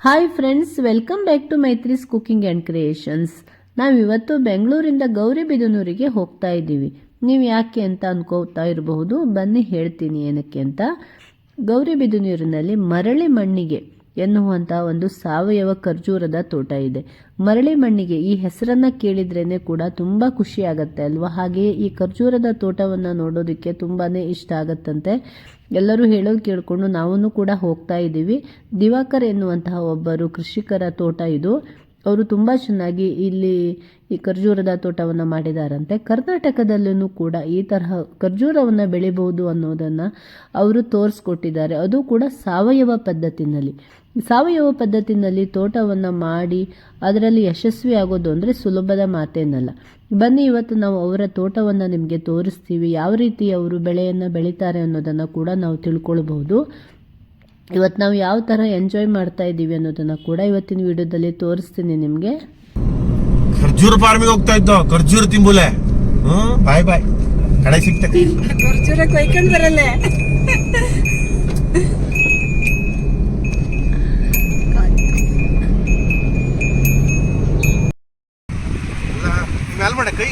Hi friends welcome back to Maitri's cooking and creations ನಾವಿವತ್ತು ಬೆಂಗಳೂರಿಂದ ಗೌರಿಬಿದನೂರಿಗೆ ಹೋಗ್ತಾ ಇದ್ದೀವಿ. ನೀವು ಯಾಕೆ ಅಂತ ಅನ್ಕೋತಾ ಇರಬಹುದು, ಬನ್ನಿ ಹೇಳ್ತೀನಿ ಏನಕ್ಕೆ ಅಂತ. ಗೌರಿಬಿದನೂರಿನಲ್ಲಿ ಮರಳಿ ಮಣ್ಣಿಗೆ ಎನ್ನುವಂಥ ಒಂದು ಸಾವಯವ ಖರ್ಜೂರದ ತೋಟ ಇದೆ. ಮರಳಿ ಮಣ್ಣಿಗೆ ಈ ಹೆಸರನ್ನು ಕೇಳಿದ್ರೇ ಕೂಡ ತುಂಬ ಖುಷಿ ಆಗುತ್ತೆ ಅಲ್ವಾ? ಹಾಗೆಯೇ ಈ ಖರ್ಜೂರದ ತೋಟವನ್ನು ನೋಡೋದಕ್ಕೆ ತುಂಬಾ ಇಷ್ಟ ಆಗತ್ತಂತೆ. ಎಲ್ಲರೂ ಹೇಳೋದು ಕೇಳಿಕೊಂಡು ನಾವೂ ಕೂಡ ಹೋಗ್ತಾ ಇದ್ದೀವಿ. ದಿವಾಕರ್ ಎನ್ನುವಂತಹ ಒಬ್ಬರು ಕೃಷಿಕರ ತೋಟ ಇದು. ಅವರು ತುಂಬ ಚೆನ್ನಾಗಿ ಇಲ್ಲಿ ಈ ಖರ್ಜೂರದ ತೋಟವನ್ನು ಮಾಡಿದಾರಂತೆ. ಕರ್ನಾಟಕದಲ್ಲೂ ಕೂಡ ಈ ತರಹ ಖರ್ಜೂರವನ್ನು ಬೆಳಿಬಹುದು ಅನ್ನೋದನ್ನು ಅವರು ತೋರಿಸ್ಕೊಟ್ಟಿದ್ದಾರೆ. ಅದು ಕೂಡ ಸಾವಯವ ಪದ್ಧತಿನಲ್ಲಿ. ಸಾವಯವ ಪದ್ಧತಿನಲ್ಲಿ ತೋಟವನ್ನು ಮಾಡಿ ಅದರಲ್ಲಿ ಯಶಸ್ವಿ ಆಗೋದು ಅಂದರೆ ಸುಲಭದ ಮಾತೇನಲ್ಲ. ಬನ್ನಿ ಇವತ್ತು ನಾವು ಅವರ ತೋಟವನ್ನು ನಿಮಗೆ ತೋರಿಸ್ತೀವಿ. ಯಾವ ರೀತಿ ಅವರು ಬೆಳೆಯನ್ನು ಬೆಳೀತಾರೆ ಅನ್ನೋದನ್ನು ಕೂಡ ನಾವು ತಿಳ್ಕೊಳ್ಬಹುದು. ಇವತ್ತು ನಾವು ಯಾವ ಥರ ಎಂಜಾಯ್ ಮಾಡ್ತಾ ಇದ್ದೀವಿ ಅನ್ನೋದನ್ನು ಕೂಡ ಇವತ್ತಿನ ವಿಡಿಯೋದಲ್ಲಿ ತೋರಿಸ್ತೀನಿ ನಿಮಗೆ. ಖರ್ಜೂರ ಫಾರ್ಮಿಗೆ ಹೋಗ್ತಾ ಇದ್ದೋ? ಖರ್ಜೂರ ತಿಂಬುಲೆ. ಬಾಯ್ ಬಾಯ್ ಕಡೆ ಸಿಗ್ತೈತಿ ಖರ್ಜೂರ ಕೊಯ್ಕೊಂಡ್ ಬರಲ್ಲ.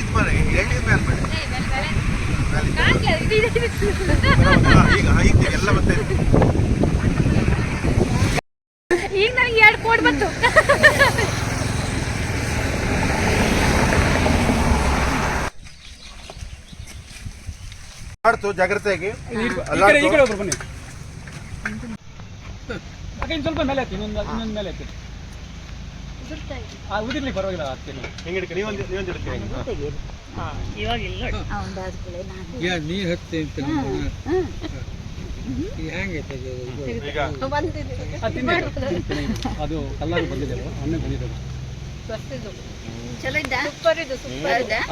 ಮಾಡ ಈಗ ಈಗ ಎಲ್ಲ ಮತ್ತೆ. ಈಗ ನನಗೆ ಎರಡು ಕೋಡ್ ಬಂತು. ಮಾಡ್ತು ಜಾಗ್ರತೆಯಾಗಿ. ಸ್ವಲ್ಪ ಮೇಲೆ ಹಾಕಿ ಇನ್ನೊಂದು ಇನ್ನೊಂದು ಮೇಲೆ ಆ ಉದಿರ್ಲಿ ಪರವಾಗಿಲ್ಲ ಹತ್ತೀನಿ ಹೆಂಗೆ ಹಿಡ್ಕ? ನೀವೊಂದು ನೀವೊಂದು ಹಿಡ್ಕ ಯಾ ನೀ ಹತ್ತಿ ಅಂತ ಹೆಂಗೈತೆ ಈಗ ಅದು ಕಲ್ಲರು ಬಂದಿದೆ ಅಲ್ವಾ? ಮೊನ್ನೆ ಬಂದಿದೆ ಅದು.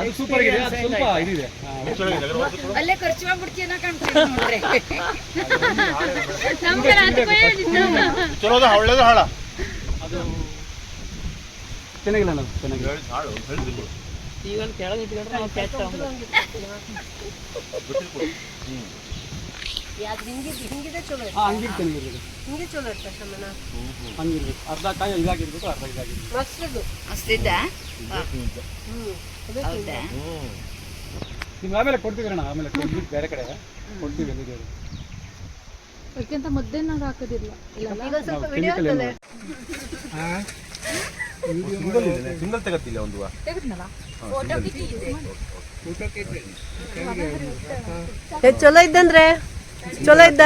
ಅದು ಸೂಪರ್ ಆಗಿದೆ ಅದು ಸ್ವಲ್ಪ ಇದಿದೆ. ಅಲ್ಲೇ ಖರ್ಚು ಮಾಡ್ಬಿಡ್ತೀನ ಕಾಣ್ತೀವಿ ನೋಡ್ರಿ. ನಮ್ಗೆ ಚಲೋದ ಒಳ್ಳೇದು ಹಾಳ. ಅದು ಚೆನ್ನಾಗಿಲ್ಲ ನಾವು ಇರ್ತದೆ. ಸಾಮಾನ ಹಂಗಿರ್ಬೇಕು. ಅರ್ಧ ಕಾಯಿ ಇದಾಗಿರ್ಬೇಕು ಅರ್ಧ ಇದಾಗಿರ್ಬೇಕು. ಮಸ್ತ್ ಅಷ್ಟಿದ್ದ ನಿಮ್ಗೆ ಆಮೇಲೆ ಕೊಡ್ತೀವಿ ಅಣ್ಣ ಆಮೇಲೆ ಕೊಡ್ಬಿಟ್ಟು ಬೇರೆ ಕಡೆ. ಕೊಡ್ತೀವಿ. ಅದಕ್ಕಿಂತ ಮುದ್ದೆನಾದ್ರು ಹಾಕೋದಿಲ್ಲ. ಸ್ವಲ್ಪ ವಿಡಿಯೋ ಸಿಂಗಲ್ ಇದೆ ಸಿಂಗಲ್ ತಗತ್ತಿಲ್ಲ ಒಂದು ಚಲೋ ಇದ್ದಂದ್ರೆ? ಚಲೋ ಇದ್ದ?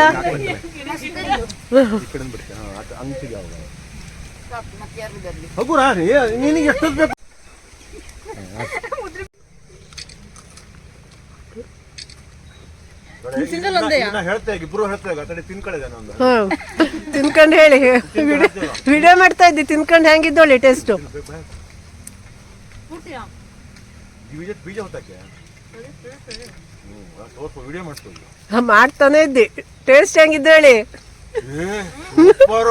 ಹಗುರ ನಿನಗೆ ಎಷ್ಟು ಬೇಕು ಸಿಂಗಲ್ ಒಂದೇ ಹೇಳ್ತಾ ಈಗ ಇಬ್ರು ಹೇಳ್ತಾ ಈಗ ಕಡೆ ತಿನ್ಕೊಳ್ಳಿದೆ ಒಂದು ಹ್ಮ್ ತಿನ್ಕೊಂಡು ಹೇಳಿ. ವಿಡಿಯೋ ಮಾಡ್ತಾ ಇದ್ದಿ ತಿನ್ಕೊಂಡು ಹೆಂಗಿದ್ದೋಳಿ ಟೇಸ್ಟು? ಮಾಡ್ತಾನೆ ಇದ್ದಿ. ಟೇಸ್ಟ್ ಹೆಂಗಿದ್ದು ಹೇಳಿ? ಸೂಪರ್.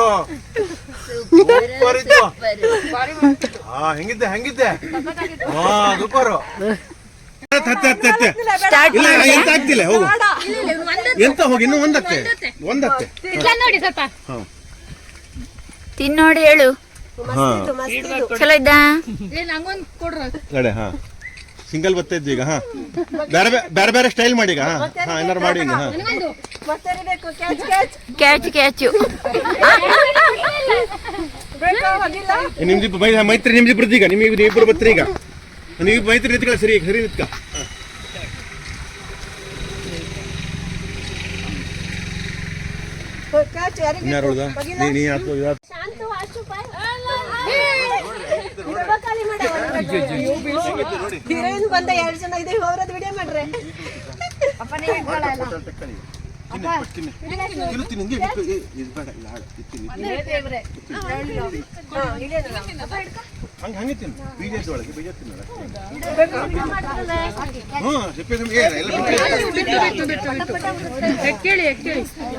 ಸೂಪರ್ ಇತ್ತು ಹಾ ಹೆಂಗಿದ್ದೆ ಹೆಂಗಿದ್ದೆ? ಹಾ ಸೂಪರ್. ಎಂತ ಆಗ್ತಿಲ್ಲ ಹೋಗು. ಎಂತ ಹೋಗಿ ಇನ್ನು ಒಂದತ್ತೆ ನೋಡಿ ಸ್ವಲ್ಪ. ತಿನ್ನೋಡಿ ಹೇಳು. ಚಲೋ ಇದ್ದ? ಏ ನಂಗೊಂದು ಕೊಡ್ರ. ಕಡೆ ಹಾ. ಸಿಂಗಲ್ ಬರ್ತಾ ಇದ್ವಿ ಈಗ ಹಾ. ಬೇರೆ ಬೇರೆ ಬೇರೆ ಸ್ಟೈಲ್ ಮಾಡಿ ಈಗ ಹಾ. ಹಾ ಏನಾರು ಮಾಡಿ ಈಗ, ಹಾ. Catch catch. ಏ, ನಿಮ್ದಿಬ್ಬ ಮೈ ಮೈತ್ರಿ ನಿಮ್ದಿಬ್ರದ್ದು ಈಗ ನಿಮಗೆ ಇಬ್ಬರು ಬರ್ತೀರಿ ಈಗ. ನೀವು ಮೈತ್ರಿ ನಿಂತ್ಕೊಳ್ಳ ಸರಿ ಸರಿ ನಿಂತ್ಕ? ನೀ ಹಾಕು. ಹೀರೋಯಿನ್ ಬಂದ ಎರಡು ಜನ ಇದೆ ಹೋಗ್ರದ್ ವಿಡಿಯೋ ಮಾಡ್ರೆ ಅಪ್ಪ ಹಿಂಗೆ ತಿನ್ನು. ಹಂಗೆ ಬೀಜದ ಒಳಗೆ ಬೀಜ ಹ್ಞೂ ಸಿಪ್ಪೆ ಎಲ್ಲ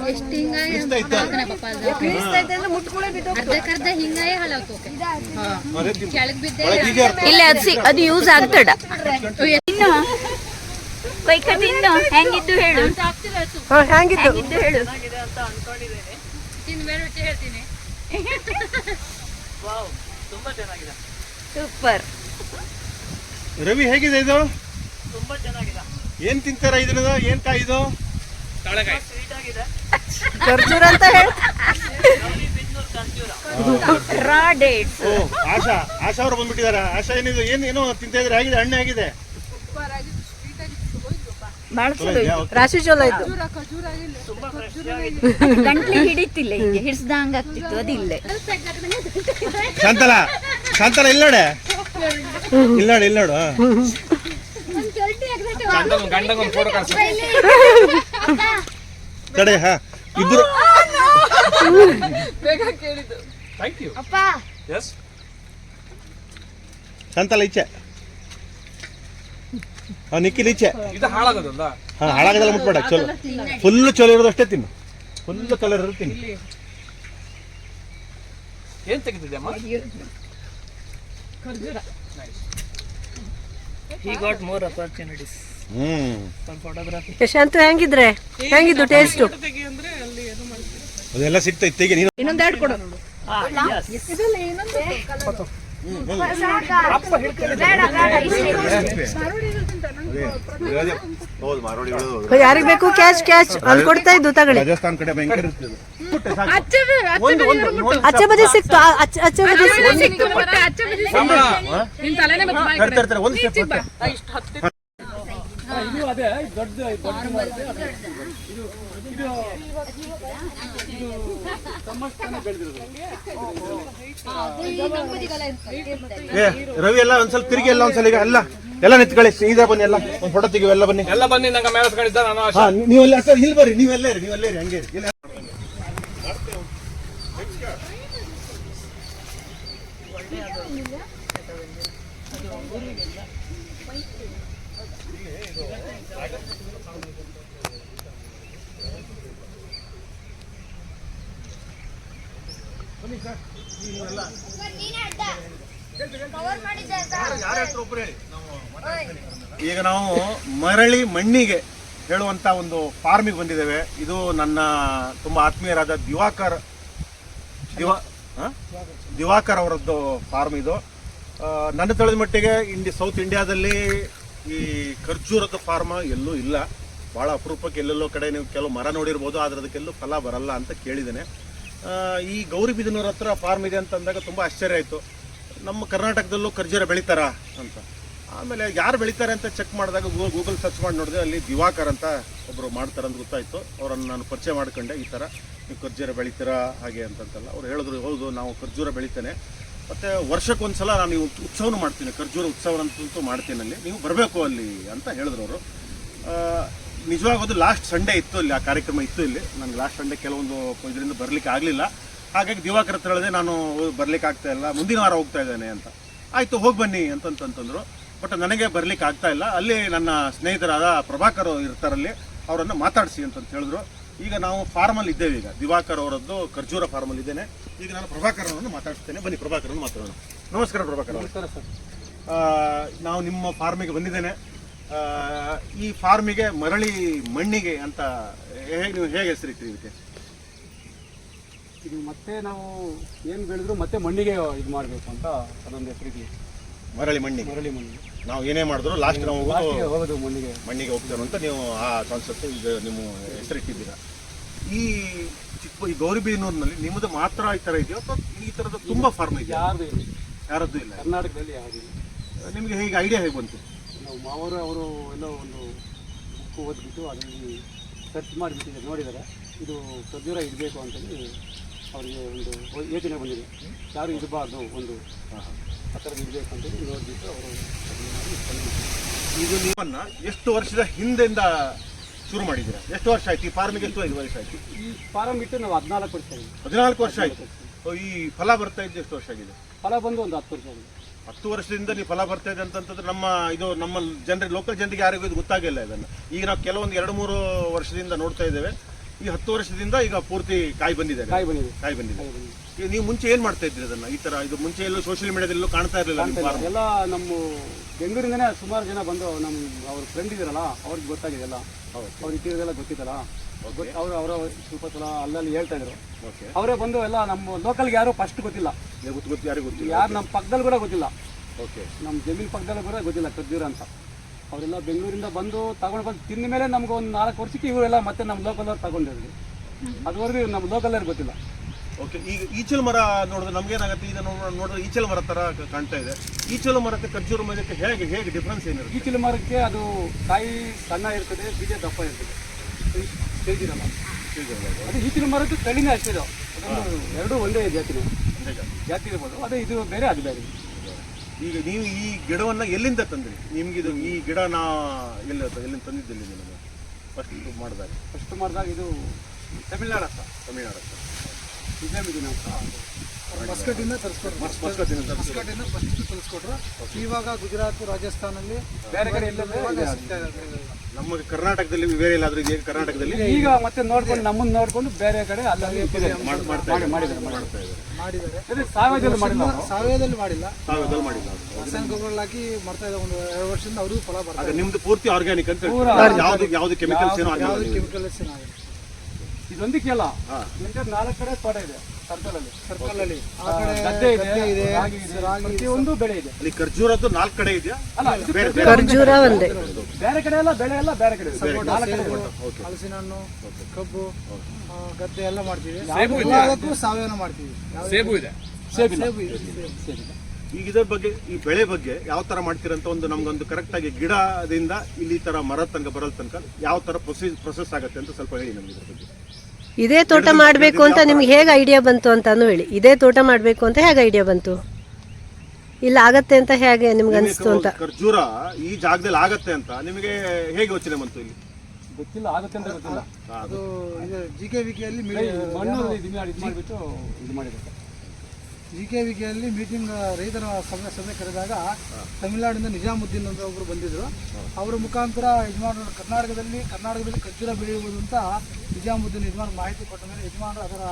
ಎಷ್ಟು ಹಿಂಗಾಯ? ಅರ್ಧಕ್ಕರ್ಧ ಹಿಂಗಾಯ. ಕೆಳಗ್ ಬಿದ್ದೆ. ಇಲ್ಲ ಅದು ಯೂಸ್ ಆಗ್ತಡ ಇನ್ನು ಹೆಂಗಿತ್ತು ಹೇಳು. ಹಾ ಹೆಂಗಿತ್ತು? ಹೆಂಗಿತ್ತು ಹೇಳು. ತಿಂದ ಮೇಲೆ ಹೇಳ್ತೀನಿ. ಸೂಪರ್. ರವಿ ಹೇಗಿದೆ ಇದು? ತುಂಬಾ ಚೆನ್ನಾಗಿದೆ. ಏನ್ ತಿಂತಾರ ಇದ್ರದ ಏನ್ ಕಾಯಿ ಇದು? ಖರ್ಜೂರ ಅಂತ ಹೇಳಿ ರಾ ಡೇಟ್ಸ್ ಓ ಆಶಾ ಆಶಾ ಅವ್ರು ಬಂದ್ಬಿಟ್ಟಿದಾರ ಆಶಾ ಏನಿದು? ಏನ್ ಏನೋ ತಿಂತಾ ಇದ್ರೆ ಆಗಿದೆ ಹಣ್ಣೆ ಆಗಿದೆ ಚಲೋ? ಇತ್ತು. ರಾಶಿ ಚಲೋ ಇದ್ದು ಗಂಟ್ಲಿ ಹಿಡಿತಿಲ್ಲ ಹಿಂಗೆ ಹಿಡಿಸ್ದಂಗ ಆಗ್ತಿತ್ತು ಅದಿಲ್ಲ ಶಾಂತಲ ಶಾಂತಲ ಇಲ್ಲ ನೋಡೆ. ಇಲ್ಲ ನೋಡು ಇಲ್ಲ ನೋಡು. ಹಾ. ಇಬ್ರು ಥ್ಯಾಂಕ್ ಯು ಎಸ್ ಶಾಂತಲ ಈಚೆ. ಹಾ ನಿಖಿಲ್ ಈಚೆ. ಇದು ಹಾಳಾಗೋದಲ್ಲ? ಹಾ ಹಾಳಾಗದಲ್ಲ ಮುಟ್ಬೇಡ ಚಲೋ. ಫುಲ್ ಚಲೋ ಇರೋದು ಅಷ್ಟೇ ತಿನ್ನು. ಫುಲ್ ಕಲರ್ ಇರೋದು ತಿನ್ನು. ಏನ್ ತೆಗಿತಿದ್ಯಮ್ಮ ಹ್ಮ್. ಯಶಾಂತ್ ಹೆಂಗಿದ್ರೆ? ಹೆಂಗಿದ್ದು ಟೇಸ್ಟು ಅದೆಲ್ಲ ಸಿಗ್ತೈತೆ ತೆಗಿ ನೀನು ಅದೇ, ಹೌದು ಮಾರೋಡಿಗಳು ಯಾರಿಗ್ ಬೇಕು? ಕ್ಯಾಶ್ ಕ್ಯಾಶ್ ಅಲ್ಲಿ ಕೊಡ್ತಾ ಇದ್ದು ತಗೊಳ್ಳಿ. ರಾಜಸ್ಥಾನ್ ಕಡೆ ಭಯಂಕರ ಅಚ್ಚೆ ಬದಿ ಸಿಕ್ತು. ಅಚ್ಚೆ ಅಚ್ಚೆ ಬದಿ ಸಿಕ್ತು. ಇದು ಅದೇ ದೊಡ್ಡ. ಇದು ಇದು ಇದು ತಮ್ಮಷ್ಟನೇ ಬೆಳೆದಿರೋದು. ಏ ರವಿ ಎಲ್ಲ ಒಂದ್ಸಲ ತಿರುಗಿ ಎಲ್ಲ ಒಂದ್ಸಲ ಈಗ ಎಲ್ಲ ಎಲ್ಲ ನಿಂತ್ಕೊಳ್ಳಿ. ಸೀದಾ ಬನ್ನಿ ಎಲ್ಲ ಒಂದು ಫೋಟೋ ತೆಗಿವು ಎಲ್ಲ ಬನ್ನಿ. ಎಲ್ಲ ಬನ್ನಿ ನಂಗೆ ಮೇಲೆ ಹತ್ಕೊಂಡಿದ್ದ ನಾನು ನೀವು ಎಲ್ಲ ಸರ್ ಇಲ್ಲಿ ಬರ್ರಿ ನೀವೆಲ್ಲ ಇರಿ ನೀವೆಲ್ಲ ಇರಿ ಹಂಗೆ ಈಗ ನಾವು ಮರಳಿ ಮಣ್ಣಿಗೆ ಹೇಳುವಂತ ಒಂದು ಫಾರ್ಮಿಗೆ ಬಂದಿದ್ದೇವೆ ಇದು ನನ್ನ ತುಂಬಾ ಆತ್ಮೀಯರಾದ ದಿವಾಕರ್ ದಿವಾ? ದಿವಾಕರ್ ಅವರದ್ದು ಫಾರ್ಮ್ ಇದು ನನ್ನ ತಿಳಿದ ಮಟ್ಟಿಗೆ ಇಂಡಿ ಸೌತ್ ಇಂಡಿಯಾದಲ್ಲಿ ಈ ಖರ್ಜೂರದ ಫಾರ್ಮ ಎಲ್ಲೂ ಇಲ್ಲ. ಬಹಳ ಅಪರೂಪಕ್ಕೆ ಎಲ್ಲೆಲ್ಲೋ ಕಡೆ ನೀವು ಕೆಲವು ಮರ ನೋಡಿರ್ಬೋದು, ಆದ್ರೆ ಅದಕ್ಕೆಲ್ಲೂ ಫಲ ಬರಲ್ಲ ಅಂತ ಕೇಳಿದ್ದೇನೆ. ಈ ಗೌರಿಬಿದನೂರ ಹತ್ರ ಫಾರ್ಮ್ ಇದೆ ಅಂತ ಅಂದಾಗ ತುಂಬ ಆಶ್ಚರ್ಯ ಆಯಿತು. ನಮ್ಮ ಕರ್ನಾಟಕದಲ್ಲೂ ಖರ್ಜೂರ ಬೆಳಿತಾರಾ ಅಂತ. ಆಮೇಲೆ ಯಾರು ಬೆಳಿತಾರೆ ಅಂತ ಚೆಕ್ ಮಾಡಿದಾಗ ಗೂಗಲ್ ಸರ್ಚ್ ಮಾಡಿ ನೋಡಿದೆ ಅಲ್ಲಿ ದಿವಾಕರ್ ಅಂತ ಒಬ್ಬರು ಮಾಡ್ತಾರೆ ಅಂತ ಗೊತ್ತಾಯಿತು. ಅವರನ್ನು ನಾನು ಪರಿಚಯ ಮಾಡ್ಕೊಂಡೆ ಈ ಥರ ನೀವು ಖರ್ಜೂರ ಬೆಳಿತೀರಾ ಹಾಗೆ ಅಂತಂತಲ್ಲ. ಅವ್ರು ಹೇಳಿದ್ರು, ಹೌದು, ನಾವು ಖರ್ಜೂರ ಬೆಳಿತೇನೆ. ಮತ್ತು ವರ್ಷಕ್ಕೊಂದ್ಸಲ ನಾನು ಉತ್ಸವನ ಮಾಡ್ತೀನಿ, ಖರ್ಜೂರ ಉತ್ಸವ ಅಂತೂ ಮಾಡ್ತೀನಿ ಅಲ್ಲಿ. ನೀವು ಬರಬೇಕು ಅಲ್ಲಿ ಅಂತ ಹೇಳಿದ್ರು ಅವರು. ನಿಜವಾಗೋದು ಲಾಸ್ಟ್ ಸಂಡೇ ಇತ್ತು ಇಲ್ಲಿ ಆ ಕಾರ್ಯಕ್ರಮ ಇತ್ತು ಇಲ್ಲಿ. ನನಗೆ ಲಾಸ್ಟ್ ಸಂಡೇ ಕೆಲವೊಂದು ಇದರಿಂದ ಬರಲಿಕ್ಕೆ ಆಗಲಿಲ್ಲ. ಹಾಗಾಗಿ ದಿವಾಕರ ಹತ್ರ ಹೇಳಿದೆ, ನಾನು ಬರ್ಲಿಕ್ಕೆ ಆಗ್ತಾ ಇಲ್ಲ, ಮುಂದಿನ ವಾರ ಹೋಗ್ತಾ ಇದ್ದೇನೆ ಅಂತ. ಆಯಿತು, ಹೋಗಿ ಬನ್ನಿ ಅಂತಂತಂತಂದರು. ಬಟ್ ನನಗೆ ಬರ್ಲಿಕ್ಕೆ ಆಗ್ತಾ ಇಲ್ಲ. ಅಲ್ಲಿ ನನ್ನ ಸ್ನೇಹಿತರಾದ ಪ್ರಭಾಕರ್ ಇರ್ತಾರಲ್ಲಿ, ಅವರನ್ನು ಮಾತಾಡಿಸಿ ಅಂತಂತ ಹೇಳಿದ್ರು. ಈಗ ನಾವು ಫಾರ್ಮಲ್ಲಿ ಇದ್ದೇವೆ ಈಗ. ದಿವಾಕರ್ ಅವರದ್ದು ಖರ್ಜೂರ ಫಾರ್ಮಲ್ಲಿ ಇದ್ದೇನೆ. ಈಗ ನಾನು ಪ್ರಭಾಕರ್ ಅವರನ್ನು ಮಾತಾಡ್ತೇನೆ. ಬನ್ನಿ ಪ್ರಭಾಕರ್ ಮಾತಾಡೋಣ. ನಮಸ್ಕಾರ ಪ್ರಭಾಕರ್ ನಮಸ್ಕಾರ ಸರ್. ನಾವು ನಿಮ್ಮ ಫಾರ್ಮಿಗೆ ಬಂದಿದ್ದೇನೆ. ಈ ಫಾರ್ಮಿಗೆ ಮರಳಿ ಮಣ್ಣಿಗೆ ಅಂತ ಹೇಗೆ ನೀವು ಹೇಗೆ ಹೆಸರಿತ್ತೀರಿ ಇದಕ್ಕೆ? ಇದು ಮತ್ತೆ ನಾವು ಏನು ಬೆಳೆದ್ರು ಮತ್ತೆ ಮಣ್ಣಿಗೆ ಇದು ಮಾಡಬೇಕು ಅಂತ ಅದೊಂದು ಹೆಸರಿಗೆ ಮರಳಿ ಮಣ್ಣಿಗೆ? ಮರಳಿ ಮಣ್ಣಿಗೆ. ನಾವು ಏನೇ ಮಾಡಿದ್ರು ಲಾಸ್ಟ್ ನಾವು ಹೋಗೋದು ಹೋಗೋದು ಮಣ್ಣಿಗೆ. ಮಣ್ಣಿಗೆ ಹೋಗ್ತಾರೆ ಅಂತ ನೀವು ಆ ಕಾನ್ಸೆಪ್ಟ್ ಈಗ ನಿಮ್ಮ ಹೆಸರಿಟ್ಟಿದ್ದೀರಾ. ಈ ಚಿಕ್ಕ ಈ ಗೌರಿಬೀನೂರಿನಲ್ಲಿ ನಿಮ್ಮದು ಮಾತ್ರ ಈ ಥರ ಇದೆಯೋ ಅಥವಾ ಈ ಥರದ ತುಂಬ ಫಾರ್ಮ್ ಇದೆಯಾ? ಯಾರು ಇಲ್ಲ. ಯಾರದ್ದು ಇಲ್ಲ. ಕರ್ನಾಟಕದಲ್ಲಿ ಯಾರಿಲ್ಲ ನಿಮಗೆ ಹೇಗೆ ಐಡಿಯಾ ಹೇಗೆ ಬಂತು? ನಾವು ಮಾವರು ಅವರು ಎಲ್ಲೋ ಒಂದು ಬುಕ್ ಓದ್ಬಿಟ್ಟು ಅದರಲ್ಲಿ ಸರ್ಚ್ ಮಾಡಿಬಿಟ್ಟಿದ್ದಾರೆ ನೋಡಿದ್ದಾರೆ. ಇದು ಸದ್ಯೂರ ಇಡಬೇಕು ಅಂತೇಳಿ ಅವರಿಗೆ ಒಂದು ಯೋಚನೆ ಬಂದಿದೆ. ಯಾರು ಇಡಬಾರ್ದು ಒಂದು ಆ ಥರ ಇರಬೇಕು ಅಂತೇಳಿ ನೋಡಿಬಿಟ್ಟು ಅವರು ಇದು ನೀವನ್ನ ಎಷ್ಟು ವರ್ಷದ ಹಿಂದೆಯಿಂದ ಶುರು ಮಾಡಿದ್ದೀರಾ? ಎಷ್ಟು ವರ್ಷ ಆಯ್ತು? ಈ ಫಾರ್ಮಿಗೆ ಎಷ್ಟು ಐದು ವರ್ಷ ಆಯ್ತು? ಈ ಫಾರಂ ಬಿಟ್ಟು ನಾವು ಹದಿನಾಲ್ಕು ವರ್ಷ ಆಗಿದೆ. ಹದಿನಾಲ್ಕು ವರ್ಷ ಆಯ್ತು. ಓ, ಈ ಫಲ ಬರ್ತಾ ಇದ್ದು ಎಷ್ಟು ವರ್ಷ ಆಗಿದೆ? ಫಲ ಬಂದು ಒಂದು ಹತ್ತು ವರ್ಷ ಆಗಿದೆ. ಹತ್ತು ವರ್ಷದಿಂದ ನೀವು ಫಲ ಬರ್ತಾ ಇದೆ ಅಂತಂತಂದ್ರೆ ನಮ್ಮ ಇದು ನಮ್ಮ ಜನರಿಗೆ ಲೋಕಲ್ ಜನರಿಗೆ ಯಾರಿಗೂ ಇದು ಗೊತ್ತಾಗಿಲ್ಲ ಇದನ್ನು. ಈಗ ನಾವು ಕೆಲವೊಂದು ಎರಡು ಮೂರು ವರ್ಷದಿಂದ ನೋಡ್ತಾ ಇದ್ದೇವೆ. ಈ ಹತ್ತು ವರ್ಷದಿಂದ ಈಗ ಪೂರ್ತಿ ಕಾಯಿ ಬಂದಿದೆ ಕಾಯಿ ಬಂದಿದೆ. ಕಾಯಿ ಬಂದಿದೆ. ಕಾಯಿ ಬಂದಿದೆ. ಈಗ ನೀವು ಮುಂಚೆ ಏನ್ ಮಾಡ್ತಾ ಇದ್ರಿ ಅದನ್ನ? ಈ ತರ ಇದು ಮುಂಚೆ ಎಲ್ಲೂ ಸೋಷಿಯಲ್ ಮೀಡಿಯಾದಲ್ಲೂ ಕಾಣ್ತಾ ಇರಲಿಲ್ಲ ನಿಮ್ಮ. ಎಲ್ಲ ನಮ್ಮ ಬೆಂಗಳೂರಿಂದನೇ ಸುಮಾರು ಜನ ಬಂದು ನಮ್ಮ ಅವ್ರ ಫ್ರೆಂಡ್ ಇದಾರಲ್ಲ ಅವ್ರಿಗೆ ಗೊತ್ತಾಗಿದೆ ಎಲ್ಲ. ಅವ್ರ ಇಟ್ಟಿರೋದೆಲ್ಲ ಗೊತ್ತಿದ್ದಲ್ಲ ಅವರು ಅವರ ಸ್ವಲ್ಪ ಸಲ ಅಲ್ಲಲ್ಲಿ ಹೇಳ್ತಾ ಇದ್ರು. ಅವರೇ ಬಂದು ಎಲ್ಲ ನಮ್ಮ ಲೋಕಲ್ಗೆ ಯಾರು ಫಸ್ಟ್ ಗೊತ್ತಿಲ್ಲ. ಗೊತ್ತು ಗೊತ್ತು ಯಾರಿಗೂ ಗೊತ್ತಿಲ್ಲ. ಯಾರು ನಮ್ಮ ಪಕ್ಕದಲ್ಲಿ ಕೂಡ ಗೊತ್ತಿಲ್ಲ. ಓಕೆ ನಮ್ಮ ಜಮೀನ್ ಪಕ್ಕದಲ್ಲಿ ಕೂಡ ಗೊತ್ತಿಲ್ಲ ಕದ್ದೂರ ಅಂತ. ಅವರೆಲ್ಲ ಬೆಂಗಳೂರಿಂದ ಬಂದು ತಗೊಂಡು ಬಂದು ತಿಂದ ಮೇಲೆ ನಮ್ಗೆ ಒಂದು ನಾಲ್ಕು ವರ್ಷಕ್ಕೆ ಇವರೆಲ್ಲ ಮತ್ತೆ ನಮ್ಮ ಲೋಕಲ್ ಅವ್ರು ತಗೊಂಡಿದ್ವಿ ಅದುವರೆಗೂ ನಮ್ಮ ಲೋಕಲ್ನವ್ರು ಗೊತ್ತಿಲ್ಲ. ಓಕೆ ಈಗ ಈಚಲು ಮರ ನೋಡಿದ್ರೆ ನಮ್ಗೇನಾಗುತ್ತೆ? ಈಗ ನೋಡಿದ್ರೆ ಈಚಲು ಮರ ತರ ಕಾಣ್ತಾ ಇದೆ. ಈಚಲು ಮರಕ್ಕೆ ಖರ್ಜೂರ ಮರಕ್ಕೆ ಹೇಗೆ ಹೇಗೆ ಡಿಫ್ರೆನ್ಸ್ ಏನಿರುತ್ತೆ? ಈಚಲು ಮರಕ್ಕೆ ಅದು ಕಾಯಿ ಸಣ್ಣ ಇರ್ತದೆ ಬೀಜ ದಪ್ಪ ಇರ್ತದೆ. ಸ್ಟೇಜ್ ಇರಲ್ಲ ಅದು ಈಚಲ ಮರದ್ದು ತಳಿನೇ ಅಷ್ಟಿದೆ ಎರಡು ಎರಡೂ ಒಂದೇ ಜಾತಿನೇ. ಜಾತಿ. ಇರ್ಬೋದು. ಅದೇ ಇದು ಬೇರೆ ಅದು ಬೇರೆ ಈಗ ನೀವು ಈ ಗಿಡವನ್ನ ಎಲ್ಲಿಂದ ತಂದ್ರಿ? ನಿಮ್ಗೆ ಇದು ಈ ಗಿಡ ನಾ ಎಲ್ಲಿ ಎಲ್ಲಿಂದ ತಂದಿದ್ದಿಲ್ಲ ನಿಮಗೆ? ಫಸ್ಟ್ ಮಾಡಿದಾಗ. ಫಸ್ಟ್ ಮಾಡಿದಾಗ ಇದು ತಮಿಳ್ನಾಡು ತಮಿಳ್ನಾಡ ಮಸ್ಕಟ್ಟಿಂದ ತರಿಸ್ಕೊಡ್ರು ಮಸ್ಕತ್ತಿನ ತರಿಸಿ. ಮಸ್ಕಟ್ಟಿಂದ ಫಸ್ಟ್ ತರಿಸ್ಕೊಟ್ರು. ಇವಾಗ ಗುಜರಾತ್ ರಾಜಸ್ಥಾನಲ್ಲಿ ಬೇರೆ ಕಡೆ ಇದೆ. ನಮ್ಮ ಕರ್ನಾಟಕದಲ್ಲಿ ಬೇರೆ ಎಲ್ಲಾದ್ರೂ ಈಗ ಕರ್ನಾಟಕದಲ್ಲಿ ಈಗ ಮತ್ತೆ ನೋಡ್ಕೊಂಡು ನಮ್ಮನ್ನ ನೋಡ್ಕೊಂಡು ಬೇರೆ ಕಡೆ ಅಲ್ಲಿ ಇಟ್ಟಿದ್ದಾರೆ. ಮಾಡ್ತಾ ಇದ್ದಾರೆ. ಮಾಡಿದ್ದಾರೆ ಸಾವಯವದಲ್ಲಿ ಮಾಡಿಲ್ಲ ಸಾವಯದಲ್ಲಿ ಸಾವಯವದಲ್ಲಿ ಮಾಡಿಲ್ಲ. ರಾಸಾಯನಿಕ ಗೊಬ್ಬರ ಹಾಕಿ ಮಾಡ್ತಾ ಇದ್ದಾರೆ ಒಂದು ಎರಡು ವರ್ಷದಿಂದ ಅವರಿಗೂ ಫಲ ಬರ್ತಾರೆ ಆಗ ನಿಮ್ದು ಪೂರ್ತಿ ಆರ್ಗ್ಯಾನಿಕ್ ಅಂತ? ಯಾವ್ದು ಯಾವ್ದು ಕೆಮಿಕಲ್ಸ್ ಏನೋ ಕೆಮಿಕಲ್ಸ್ ಏನಾಗಿಲ್ಲ ಇದೊಂದಕ್ಕೆ ಅಲ್ಲ. ನಾಲ್ಕು ಕಡೆ ತೋಟ ಇದೆ ಸರ್ಕಲ್ ಅಲ್ಲಿ. ಆ ಕಡೆ ಗದ್ದೆ ಇದೆ ಪ್ರತಿಯೊಂದು ಬೆಳೆ ಇದೆ. ಅಲ್ಲಿ ಖರ್ಜೂರದ್ದು ನಾಲ್ಕು ಕಡೆ ಇದೆಯಾ? ಅಲ್ಲ ಖರ್ಜೂರ ಒಂದೇ. ಬೇರೆ ಕಡೆ ಎಲ್ಲ ಬೆಳೆ ಎಲ್ಲ ಬೇರೆ ಕಡೆ. ಹಲಸಿನ ಹಣ್ಣು ಕಬ್ಬು ಗದ್ದೆ ಎಲ್ಲ ಮಾಡ್ತೀವಿ. ಎಲ್ಲದಕ್ಕೂ ಸಾವಯವ ಮಾಡ್ತೀವಿ. ಸೇಬು ಇದೆ. ಸೇಬಿಲ್ಲ. ಸೇಬು ಇದೆ, ಸೇಬು. ಈಗ ಇದರ ಬಗ್ಗೆ ಈ ಬೆಳೆ ಬಗ್ಗೆ ಯಾವ ತರ ಮಾಡ್ತೀರಂತ ಒಂದು ನಮ್ಗೊಂದು ಕರೆಕ್ಟ್ ಆಗಿ ಗಿಡದಿಂದ ಇಲ್ಲಿ ತರ ಮರ ತನಕ ಬರಲ್ ತನಕ ಯಾವ ತರ ಪ್ರೊಸೆಸ್ ಪ್ರೊಸೆಸ್ ಆಗುತ್ತೆ ಅಂತ ಸ್ವಲ್ಪ ಹೇಳಿ ನಮ್ಗೆ ಇದ್ರ ಬಗ್ಗೆ. ಇದೇ ತೋಟ ಮಾಡಬೇಕು ಅಂತ ನಿಮ್ಗೆ ಹೇಗೆ ಐಡಿಯಾ ಬಂತು ಅಂತಾನು ಹೇಳಿ. ಇದೇ ತೋಟ ಮಾಡಬೇಕು ಅಂತ ಹೇಗೆ ಐಡಿಯಾ ಬಂತು? ಇಲ್ಲ ಆಗತ್ತೆ ಅಂತ ಹೇಗೆ ನಿಮ್ಗೆ ಅನಿಸ್ತು ಅಂತ? ಖರ್ಜೂರ ಈ ಜಾಗದಲ್ಲಿ ಆಗತ್ತೆ ಅಂತ. ನಿಮಗೆ ಹೇಗೆ ಯೋಚನೆ ಬಂತು ಇಲ್ಲಿ? ಗೊತ್ತಿಲ್ಲ ಆಗುತ್ತೆ ಅಂತ ಗೊತ್ತಿಲ್ಲ. ಅದು ಇದು ಜಿ ಕೆ ವಿಕೆಯಲ್ಲಿ ಕೈ ಮಣ್ಣು ಇದು ಮಾಡಿ ಇದು ಮಾಡಿಬಿಟ್ಟು ಇದು ಮಾಡಿದ್ದಾರೆ. ಜಿ ಕೆ ವಿಕೆಯಲ್ಲಿ ಮೀಟಿಂಗ್ ರೈತರ ಸಭೆ ಸಭೆ ಕರೆದಾಗ ತಮಿಳುನಾಡಿಂದ ನಿಜಾಮುದ್ದೀನ್ ಅಂತ ಒಬ್ಬರು ಬಂದಿದ್ರು. ಅವರ ಮುಖಾಂತರ ಯಜಮಾನರು ಕರ್ನಾಟಕದಲ್ಲಿ ಕರ್ನಾಟಕದಲ್ಲಿ ಖರ್ಜೂರ ಬೆಳೆಯುವುದು ಅಂತ ನಿಜಾಮುದ್ದೀನ್ ಯಜಮಾನ್ ಮಾಹಿತಿ ಕೊಟ್ಟ ಮೇಲೆ ಯಜಮಾನರು ಅದರ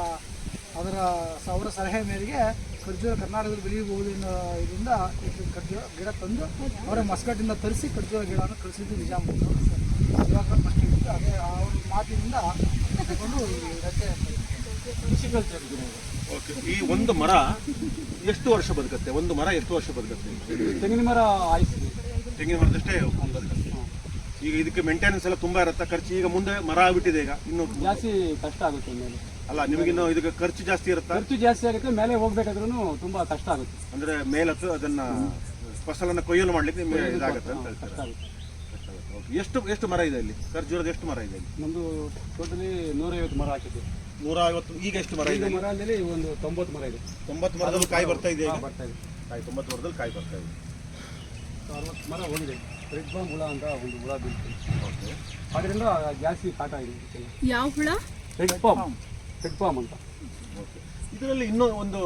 ಅದರ ಸ- ಅವರ ಸಲಹೆ ಮೇರೆಗೆ ಖರ್ಜೂರ ಕರ್ನಾಟಕದಲ್ಲಿ ಬೆಳೆಯಬಹುದು ಅನ್ನೋ ಇದರಿಂದ ಇದು ಖರ್ಜೂರ ಗಿಡ ತಂದು ಅವರ ಮಸ್ಕಟ್ಟಿಂದ ತರಿಸಿ ಖರ್ಜೂರ ಗಿಡವನ್ನು ಕಳಿಸಿದ್ದು ನಿಜಾಮುದ್ದೀನ್ ಫಸ್ಟ್ ಅದೇ ಅವ್ರ ಮಾತಿನಿಂದ ತಗೊಂಡು ಈ ಕೃಷಿ ಓಕೆ ಈ ಒಂದು ಮರ ಎಷ್ಟು ವರ್ಷ ಬದುಕತ್ತೆ? ಒಂದು ಮರ ಎಷ್ಟು ವರ್ಷ ಬದುಕತ್ತೆ? ತೆಂಗಿನ ಮರ ಆಯ್ತು. ತೆಂಗಿನ ಮರದಷ್ಟೇ ಬದುಕತ್ತೆ ಈಗ ಇದಕ್ಕೆ ಮೇಂಟೆನೆನ್ಸ್ ಎಲ್ಲ ತುಂಬಾ ಇರುತ್ತೆ? ಖರ್ಚು ಈಗ ಮುಂದೆ ಮರ ಆಗ್ಬಿಟ್ಟಿದೆ ಈಗ. ಇನ್ನು ಜಾಸ್ತಿ ಕಷ್ಟ ಆಗುತ್ತೆ ಮೇಲೆ ಅಲ್ಲ ನಿಮಗಿನ್ನು ಇದಕ್ಕೆ ಖರ್ಚು ಜಾಸ್ತಿ ಇರುತ್ತೆ? ಖರ್ಚು ಜಾಸ್ತಿ ಆಗುತ್ತೆ ಮೇಲೆ ಹೋಗ್ಬೇಕಾದ್ರೂ ತುಂಬಾ ಕಷ್ಟ ಆಗುತ್ತೆ. ಅಂದ್ರೆ ಮೇಲತ್ತು ಅದನ್ನ ಫಸಲನ್ನ ಕೊಯ್ಯಲು ಮಾಡ್ಲಿಕ್ಕೆ ನಿಮ್ಗೆ ಇದಾಗುತ್ತೆ ಅಂತ ಹೇಳ್ತಾರೆ. ಎಷ್ಟು ಎಷ್ಟು ಮರ ಇದೆ ಇಲ್ಲಿ ಖರ್ಜೂರದ ಎಷ್ಟು ಮರ ಇದೆ ಇಲ್ಲಿ ನಮ್ದು ಟೋಟಲಿ ನೂರೈವತ್ತು ಮರ ಹಾಕಿದ್ದೆ ನೂರ ಐವತ್ತು ಈಗ ಎಷ್ಟು ಮರ ಇದೆ? ಮರದಲ್ಲಿ ಒಂದು ತೊಂಬತ್ತು ಮರ ಇದೆ. ತೊಂಬತ್ತು ಮರದಲ್ಲಿ ಕಾಯಿ ಬರ್ತಾ ಇದೆ ಈಗ? ಬರ್ತಾ ಇದೆ. ಕಾಯಿ ತೊಂಬತ್ತು ಮರದಲ್ಲಿ ಕಾಯಿ ಬರ್ತಾ ಇದೆ. ಅರವತ್ತು ಮರ ಹೋಗಿದೆ. ರೆಡ್ ಬಾಂಬ್ ಹುಳ ಅಂತ ಒಂದು ಹುಳ ಬೀಳ್ತು. ಅದರಿಂದ ಜಾಸ್ತಿ ಕಾಟ ಇದೆ ಯಾವ ಹುಳ? ರೆಡ್ ಪಾಮ್ ರೆಡ್ ಪಾಮ್ ಅಂತ. ಓಕೆ. ಇದರಲ್ಲಿ ಇನ್ನೂ ಒಂದು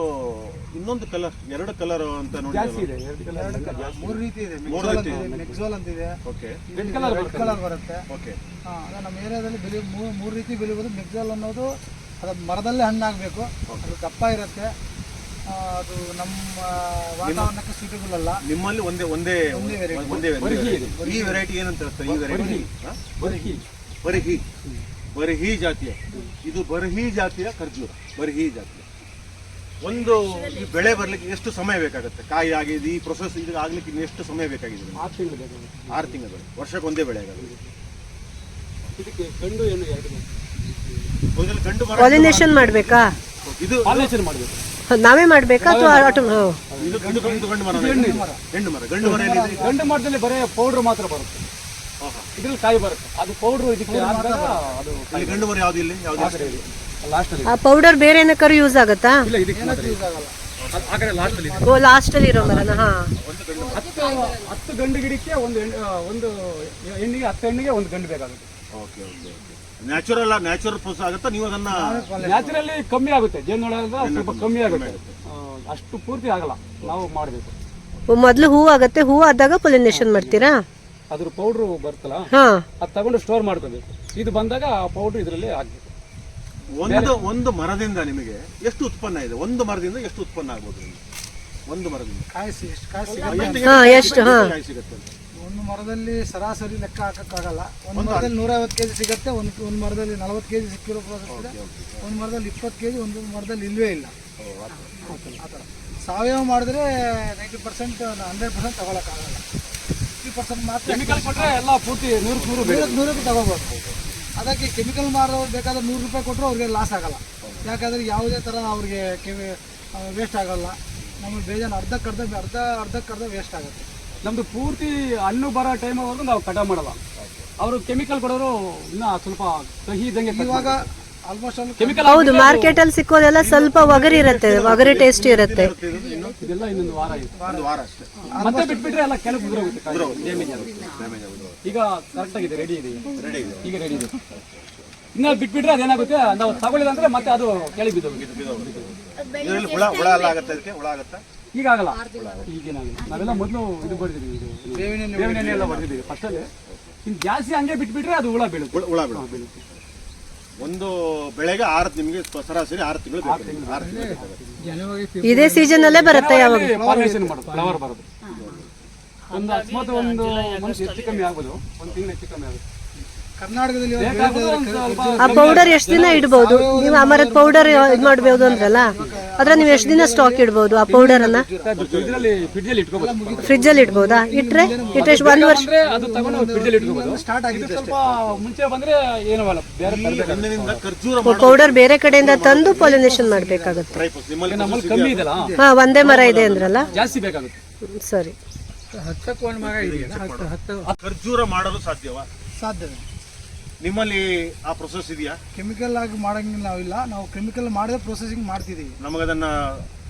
ಇನ್ನೊಂದು ಕಲರ್ ಎರಡು ಕಲರ್ ಅಂತ ನೋಡಿ ಜಾಸ್ತಿ ಇದೆ ಎರಡು ಕಲರ್ ಮೂರು ರೀತಿ ಇದೆ. ಮೂರು ಮೆಕ್ಸೋಲ್ ರೀತಿ ಅಂತಿದೆ ಮೆಕ್ಸೋಲ್ ಅಂತಿದೆ okay. Red colour red colour ಬರುತ್ತೆ. ಓಕೆ. ಹಾ, ಅದೇ ನಮ್ಮ ಏರಿಯಾದಲ್ಲಿ ಬೆಳೆ ಮೂರು ಮೂರು ರೀತಿ ಬೆಳೆಯುವುದು ಮೆಕ್ಸೋಲ್ ಅನ್ನೋದು ಅದು ಮರದಲ್ಲೇ ಹಣ್ಣಾಗಬೇಕು. ಅದು ದಪ್ಪ ಇರುತ್ತೆ. ಅದು ನಮ್ಮ ವಾತಾವರಣಕ್ಕೆ ಸೂಟಬಲ್ ಅಲ್ಲ. ನಿಮ್ಮಲ್ಲಿ ಒಂದೇ ಒಂದೇ ಒಂದೇ ವೆರೈಟಿ. ಈ ವೆರೈಟಿ ಏನಂತ ಹೇಳ್ತಾರೆ? ಈ ವೆರೈಟಿ ಬರ್ಹಿ. ಬರಹಿ. ಬರ್ಹಿ. ಜಾತಿಯ. ಇದು ಬರ್ಹಿ ಜಾತಿಯ ಖರ್ಜೂರ. ಬರ್ಹಿ ಜಾತಿಯ. ಒಂದು ಈ ಬೆಳೆ ಬರ್ಲಿಕ್ಕೆ ಎಷ್ಟು ಸಮಯ ಬೇಕಾಗುತ್ತೆ? ಕಾಯಿ ಆಗಿದೆ ಈ ಪ್ರೊಸೆಸ್ ಇದು ಆಗ್ಲಿಕ್ಕೆ ಇನ್ನು ಎಷ್ಟು ಸಮಯ ಬೇಕಾಗಿದೆ? ಆರು ತಿಂಗಳು ಬೇಕಾಗುತ್ತೆ. ಆರು ತಿಂಗಳು. ವರ್ಷಕ್ಕೆ ಒಂದೇ ಬೆಳೆ ಆಗೋದು ಇದಕ್ಕೆ ಗಂಡು ಏನು ಎರಡು ಪಾಲಿನೇಷನ್ ಮಾಡಬೇಕಾ? ಇದು ಪಾಲಿನೇಷನ್ ಮಾಡಬೇಕು. ನಾವೇ ಮಾಡಬೇಕಾ ಅಥವಾ ಆಟೋ ಇದು ಗಂಡು ಗಂಡು ಗಂಡು ಮರ. ಗಂಡು ಮರ ಗಂಡು ಮರ ಎಲ್ಲಿದೆ ಗಂಡು ಮರದಲ್ಲಿ ಬರೀ ಪೌಡ್ರ್ ಮಾತ್ರ ಬರುತ್ತೆ. ಇದ್ರಲ್ಲಿ ಕಾಯಿ ಬರುತ್ತೆ. ಅದು ಪೌಡ್ರು ಇದಕ್ಕೆ ಅದು ಅಲ್ಲಿ ಗಂಡು ಮರ ಯಾವ್ದು ಇಲ್ಲಿ? ಯಾವ್ದು ಆ ಕಡೆ ಇದೆ. ಆ ಪೌಡರ್ ಬೇರೆ ಏನಕ್ಕಾರು ಯೂಸ್ ಆಗುತ್ತಾ? ಇಲ್ಲ ಇದಕ್ಕೆ ಯೂಸ್ ಆಗಲ್ಲ. ಆ ಕಡೆ ಲಾಸ್ಟ್ ಓ ಲಾಸ್ಟಲ್ಲಿ ಇರೋ ಮರನ? ಹಾ. ಹತ್ತು ಹತ್ತು ಗಂಡು ಗಿಡಕ್ಕೆ ಒಂದು ಹೆಣ್ಣು ಒಂದು ಹೆಣ್ಣಿಗೆ ಹತ್ತು ಹೆಣ್ಣಿಗೆ ಒಂದು ಗಂಡು ಬೇಕಾಗುತ್ತೆ. Okay okay. Natural natural process ಆಗುತ್ತೆ? ನೀವು ಅದನ್ನ ನ್ಯಾಚುರಲಿ ಕಮ್ಮಿ ಆಗುತ್ತೆ. ಜೇನುನೊಳಗ ಸ್ವಲ್ಪ ಕಮ್ಮಿ ಆಗುತ್ತೆ. ಅಷ್ಟು ಪೂರ್ತಿ ಆಗಲ್ಲ. ನಾವು ಮಾಡಬೇಕು. ಮೊದಲು ಹೂ ಆಗುತ್ತೆ. ಹೂ ಆದಾಗ ಪೊಲಿನೇಷನ್ ಮಾಡ್ತೀರಾ? ಅದ್ರ ಪೌಡ್ರು ಬರ್ತಲ್ಲ ಹಾ. ಅದು ತಗೊಂಡು ಸ್ಟೋರ್ ಮಾಡ್ಕೋಬೇಕು. ಇದು ಬಂದಾಗ ಆ ಪೌಡ್ರ್ ಇದರಲ್ಲಿ ಹಾಕ್ಬೇಕು ಒಂದು ಒಂದು ಮರದಿಂದ ನಿಮಗೆ ಎಷ್ಟು ಉತ್ಪನ್ನ ಇದೆ? ಒಂದು ಮರದಿಂದ ಎಷ್ಟು ಉತ್ಪನ್ನ ಆಗ್ಬೋದು ಒಂದು ಮರದಿಂದ. ಕಾಯಿ ಸಿ- ಎಷ್ಟು ಕಾಯಿ ಸಿಗುತ್ತೆ ಒಂದು ಮರದಲ್ಲಿ ಸರಾಸರಿ ಲೆಕ್ಕ ಹಾಕಕ್ಕಾಗಲ್ಲ. ಒಂದು ಮರದಲ್ಲಿ ನೂರೈವತ್ತು ಕೆಜಿ ಸಿಗುತ್ತೆ ಒಂದು ಒಂದು ಮರದಲ್ಲಿ ನಲವತ್ತು ಕೆಜಿ ಸಿಕ್ಕಿರೋ ಪ್ರಾಸೆಸ್ ಇದೆ. ಒಂದು ಮರದಲ್ಲಿ ಇಪ್ಪತ್ತು ಕೆಜಿ ಒಂದು ಮರದಲ್ಲಿ ಇಲ್ವೇ ಇಲ್ಲ. ಆ ಥರ. ಸಾವಯವ ಮಾಡಿದ್ರೆ ನೈಂಟಿ ಪರ್ಸೆಂಟ್ ಹಂಡ್ರೆಡ್ ಪರ್ಸೆಂಟ್ ತಗೊಳಕ್ಕಾಗಲ್ಲ. ಫಿಫ್ಟಿ ಪರ್ಸೆಂಟ್ ಮಾತ್ರ ಕೆಮಿಕಲ್ ಕೊಟ್ಟರೆ ಎಲ್ಲ ಪೂರ್ತಿ ನೂರು ನೂರು ನೂರಕ್ಕೆ ನೂರಕ್ಕೆ ತಗೋಬೋದು. ಅದಕ್ಕೆ ಕೆಮಿಕಲ್ ಮಾರೋರು ಬೇಕಾದ್ರೆ ನೂರು ರೂಪಾಯಿ ಕೊಟ್ಟರು ಅವ್ರಿಗೆ ಲಾಸ್ ಆಗಲ್ಲ. ಯಾಕಂದರೆ ಯಾವುದೇ ಥರ ಅವ್ರಿಗೆ ಕೆಮಿ ವೇಸ್ಟ್ ಆಗಲ್ಲ. ನಮಗೆ ಬೇಜಾನ ಅರ್ಧಕ್ಕೆ ಅರ್ಧ ಅರ್ಧ ಅರ್ಧಕ್ಕರ್ಧ ವೇಸ್ಟ್ ಆಗುತ್ತೆ. ನಮ್ದು ಪೂರ್ತಿ ಹಣ್ಣು ಬರೋ ಟೈಮ್ವರೆಗೂ ನಾವು ಕಟಾವ್ ಮಾಡಲ್ಲ. ಅವರು ಕೆಮಿಕಲ್ ಕೊಡೋರು ಇನ್ನ ಸ್ವಲ್ಪ ಕಹಿ ಇದ್ದಂಗೆ ಇವಾಗ ಆಲ್ಮೋಸ್ಟ್ ಕೆಮಿಕಲ್ ಹೌದು ಮಾರ್ಕೆಟ್ ಅಲ್ಲಿ ಸಿಕ್ಕೋದೆಲ್ಲ ಸ್ವಲ್ಪ ಒಗರಿ ಇರುತ್ತೆ ಒಗರಿ ಟೇಸ್ಟ್ ಇರುತ್ತೆ. ಇದೆಲ್ಲ ಇನ್ನೊಂದು ವಾರ ಇದೆ ಒಂದು ವಾರ ಅಷ್ಟೇ. ಮತ್ತೆ ಬಿಟ್ಬಿಟ್ರೆ ಎಲ್ಲ ಕಾಯಿ. Damage ಆಗುತ್ತೆ. ಈಗ ಕರೆಕ್ಟ್ ಆಗಿದೆ ರೆಡಿ ಇದೆ. ರೆಡಿ ಇದೆ. ಈಗ ರೆಡಿ ಇದೆ. ಇನ್ನ ಬಿಟ್ಬಿಟ್ರೆ ಅದೇನಾಗುತ್ತೆ ನಾವು ತಗೊಳ್ಳಿಲ್ಲ ಅಂದ್ರೆ ಮತ್ತೆ ಅದು ಕೆಳಗೆ ಬಿದ್ದೋಗುತ್ತೆ. ಇದರಲ್ಲಿ ಹುಳ ಹುಳ ಎಲ್ಲ ಆಗುತ್ತೆ ಅದಕ್ಕೆ ಹುಳ ಆಗತ್ತಾ? ಈಗ ಆಗಲ್ಲ ಈಗೇನಾಗಲ್ಲ ನಾವೆಲ್ಲ ಮೊದಲು ಇದು ಬರೆದಿದ್ದೀವಿ ಇದು. ಬೇವಿನ ಎಣ್ಣೆ ಎಲ್ಲ ಬರೆದಿದ್ದೀವಿ. ಫಸ್ಟಲ್ಲಿ ಇನ್ನು ಜಾಸ್ತಿ ಹಂಗೆ ಬಿಟ್ಬಿಟ್ರೆ ಅದು ಹುಳ ಬೀಳುತ್ತೆ. ಹುಳ ಬೀಳುತ್ತೆ. ಒಂದು ಬೆಳೆಗೆ ಆರು ನಿಮಗೆ ಸರಾಸರಿ ಆರು ತಿಂಗಳು ಬೇಕು. ಆರು ತಿಂಗಳು. ಇದೇ ಸೀಸನ್ ಅಲ್ಲೇ ಬರುತ್ತೆ ಯಾವಾಗ? ಪಾಲಿನೇಷನ್ ಮಾಡೋದು ಫ್ಲವರ್ ಬರೋದು ಒಂದು ಅಕಸ್ಮಾತ್ ಒಂದು ಮನುಷ್ಯ ಹೆಚ್ಚು ಕಮ್ಮಿ ಆಗ್ಬೋದು. ಒಂದು ತಿಂಗಳು ಹೆಚ್ಚು ಕಮ್ಮಿ ಆಗುತ್ತೆ. ಆ ಪೌಡರ್ ಎಷ್ಟು ದಿನ ಇಡ್ಬೋದು? ನೀವು ಅಮರದ ಪೌಡರ್ ಇದು ಮಾಡಬಹುದು ಅಂದ್ರಲ್ಲ? ಅದ್ರ ನೀವು ಎಷ್ಟು ದಿನ ಸ್ಟಾಕ್ ಇಡ್ಬೋದು ಆ ಪೌಡರ್ ಅನ್ನ? ಇದರಲ್ಲಿ ಫ್ರಿಡ್ಜಲ್ಲಿ ಇಟ್ಕೋಬಹುದು ಫ್ರಿಜ್ ಅಲ್ಲಿ ಇಡ್ಬೋದಾ? ಇಟ್ರೆ? ಇಟ್ರೆ ಎಷ್ಟು ಒಂದ್ ವರ್ಷ ಅಂದ್ರೆ ಅದು ತಗೊಂಡು ಫ್ರಿಡ್ಜಲ್ಲಿ ಇಟ್ಕೋಬಹುದು ಸ್ಟಾರ್ಟ್ ಇದು ಸ್ವಲ್ಪ ಮುಂಚೆ ಬಂದ್ರೆ ಏನೂ ಬೇರೆ ತರಬೇಕು ಪೌಡರ್ ಬೇರೆ ಕಡೆಯಿಂದ ತಂದು ಪಾಲಿನೇಷನ್ ಮಾಡ್ಬೇಕಾಗುತ್ತೆ. ಹಾ ಒಂದೇ ಮರ ಇದೆ ಅಂದ್ರಲ್ಲ? ಜಾಸ್ತಿ ಬೇಕಾಗುತ್ತೆ. ಸರಿ. ಹತ್ತಕ್ಕೆ ಒಂದು ಮರ ಇದೆಯಲ್ಲ ಹತ್ತು ಹತ್ತು. ಖರ್ಜೂರ ಮಾಡಲು ಸಾಧ್ಯವಾ? ಸಾಧ್ಯತೆ ನಿಮ್ಮಲ್ಲಿ ಆ ಪ್ರೊಸೆಸ್ ಇದೆಯಾ? ಕೆಮಿಕಲ್ ಆಗಿ ಮಾಡಂಗಿಲ್ಲ ನಾವಿಲ್ಲ. ನಾವು ಕೆಮಿಕಲ್ ಮಾಡಿದ ಪ್ರೊಸೆಸಿಂಗ್ ಮಾಡ್ತಿದ್ದೀವಿ ಅದನ್ನ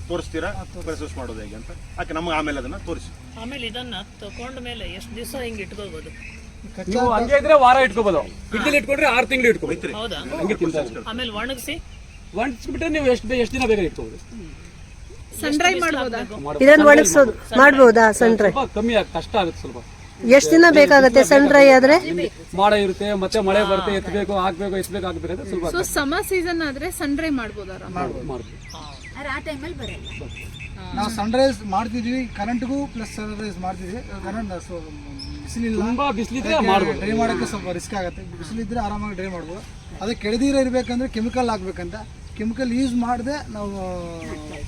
ತೋರಿಸ್ತೀರಾ? ಪ್ರೊಸೆಸ್ ಮಾಡೋದು ಹೇಗೆ ಅಂತ? ಯಾಕೆ ನಮಗೆ ಆಮೇಲೆ ಅದನ್ನ ತೋರಿಸಿ. ಆಮೇಲೆ ಇದನ್ನ ತಕೊಂಡ ಮೇಲೆ ಎಷ್ಟು ದಿವಸ ಹಿಂಗೆ ಇಟ್ಕೋಬಹುದು ನೀವು ಹಂಗೆ ಇದ್ರೆ ವಾರ ಇಟ್ಕೋಬಹುದು ಫ್ರಿಡ್ಜಲ್ಲಿ ಇಟ್ಕೊಂಡ್ರೆ ಆರು ತಿಂಗಳು ಇಟ್ಕೋಬೇಕು ಹೌದಾ? ಹಂಗೆ ತಿಂತಾರೆ ಆಮೇಲೆ ಒಣಗಿಸಿ? ಒಣಗಿಸ್ಬಿಟ್ರೆ ನೀವು ಎಷ್ಟು ಎಷ್ಟು ದಿನ ಬೇರೆ ಇಟ್ಕೋಬಹುದು ಇದನ್ನ ಒಣಗಿಸೋದು. ಮಾಡಬಹುದು ಸನ್ ಡ್ರೈ ಸ್ವಲ್ಪ ಕಮ್ಮಿ ಆಗ ಕಷ್ಟ ಆಗುತ್ತೆ ಸ್ವಲ್ಪ. ಎಷ್ಟು ದಿನ ಬೇಕಾಗುತ್ತೆ? ಸನ್ ಡ್ರೈ ಆದ್ರೆ? ಮಾಡ ಇರುತ್ತೆ ಮತ್ತೆ ಮಳೆ ಬರುತ್ತೆ ಎತ್ತಬೇಕು ಹಾಕ್ಬೇಕು ಎತ್ತಬೇಕು ಅಂತ ಸ್ವಲ್ಪ ಸೊ ಸಮರ್ ಸೀಸನ್ ಆದ್ರೆ ಸನ್ ಡ್ರೈ ಮಾಡ್ಬೋದಾರ ಮಾಡ್ಬೋದು ಆ ಟೈಮಲ್ಲಿ ಬರಲ್ಲ. ನಾವು ಸನ್ರೈಸ್ ಮಾಡ್ತಿದ್ವಿ ಕರೆಂಟ್ಗೂ ಪ್ಲಸ್ ಸನ್ ರೈಸ್ ಮಾಡ್ತಿದ್ವಿ. ಕರೆಂಟ್ ಬಿಸಿಲಿಲ್ಲ. ತುಂಬಾ ಬಿಸಿಲಿದ್ರೆ ಮಾಡ್ಬೋದು. ಡ್ರೈ ಮಾಡೋಕ್ಕೆ ಸ್ವಲ್ಪ ರಿಸ್ಕ್ ಆಗುತ್ತೆ. ಬಿಸಿಲಿದ್ರೆ ಆರಾಮಾಗಿ ಡ್ರೈ ಮಾಡ್ಬೋದು. ಅದೇ ಕೆಳದಿರ ಇರಬೇಕಂದ್ರೆ ಕೆಮಿಕಲ್ ಹಾಕ್ಬೇಕಂತ. ಕೆಮಿಕಲ್ ಯೂಸ್ ಮಾಡದೆ ನಾವು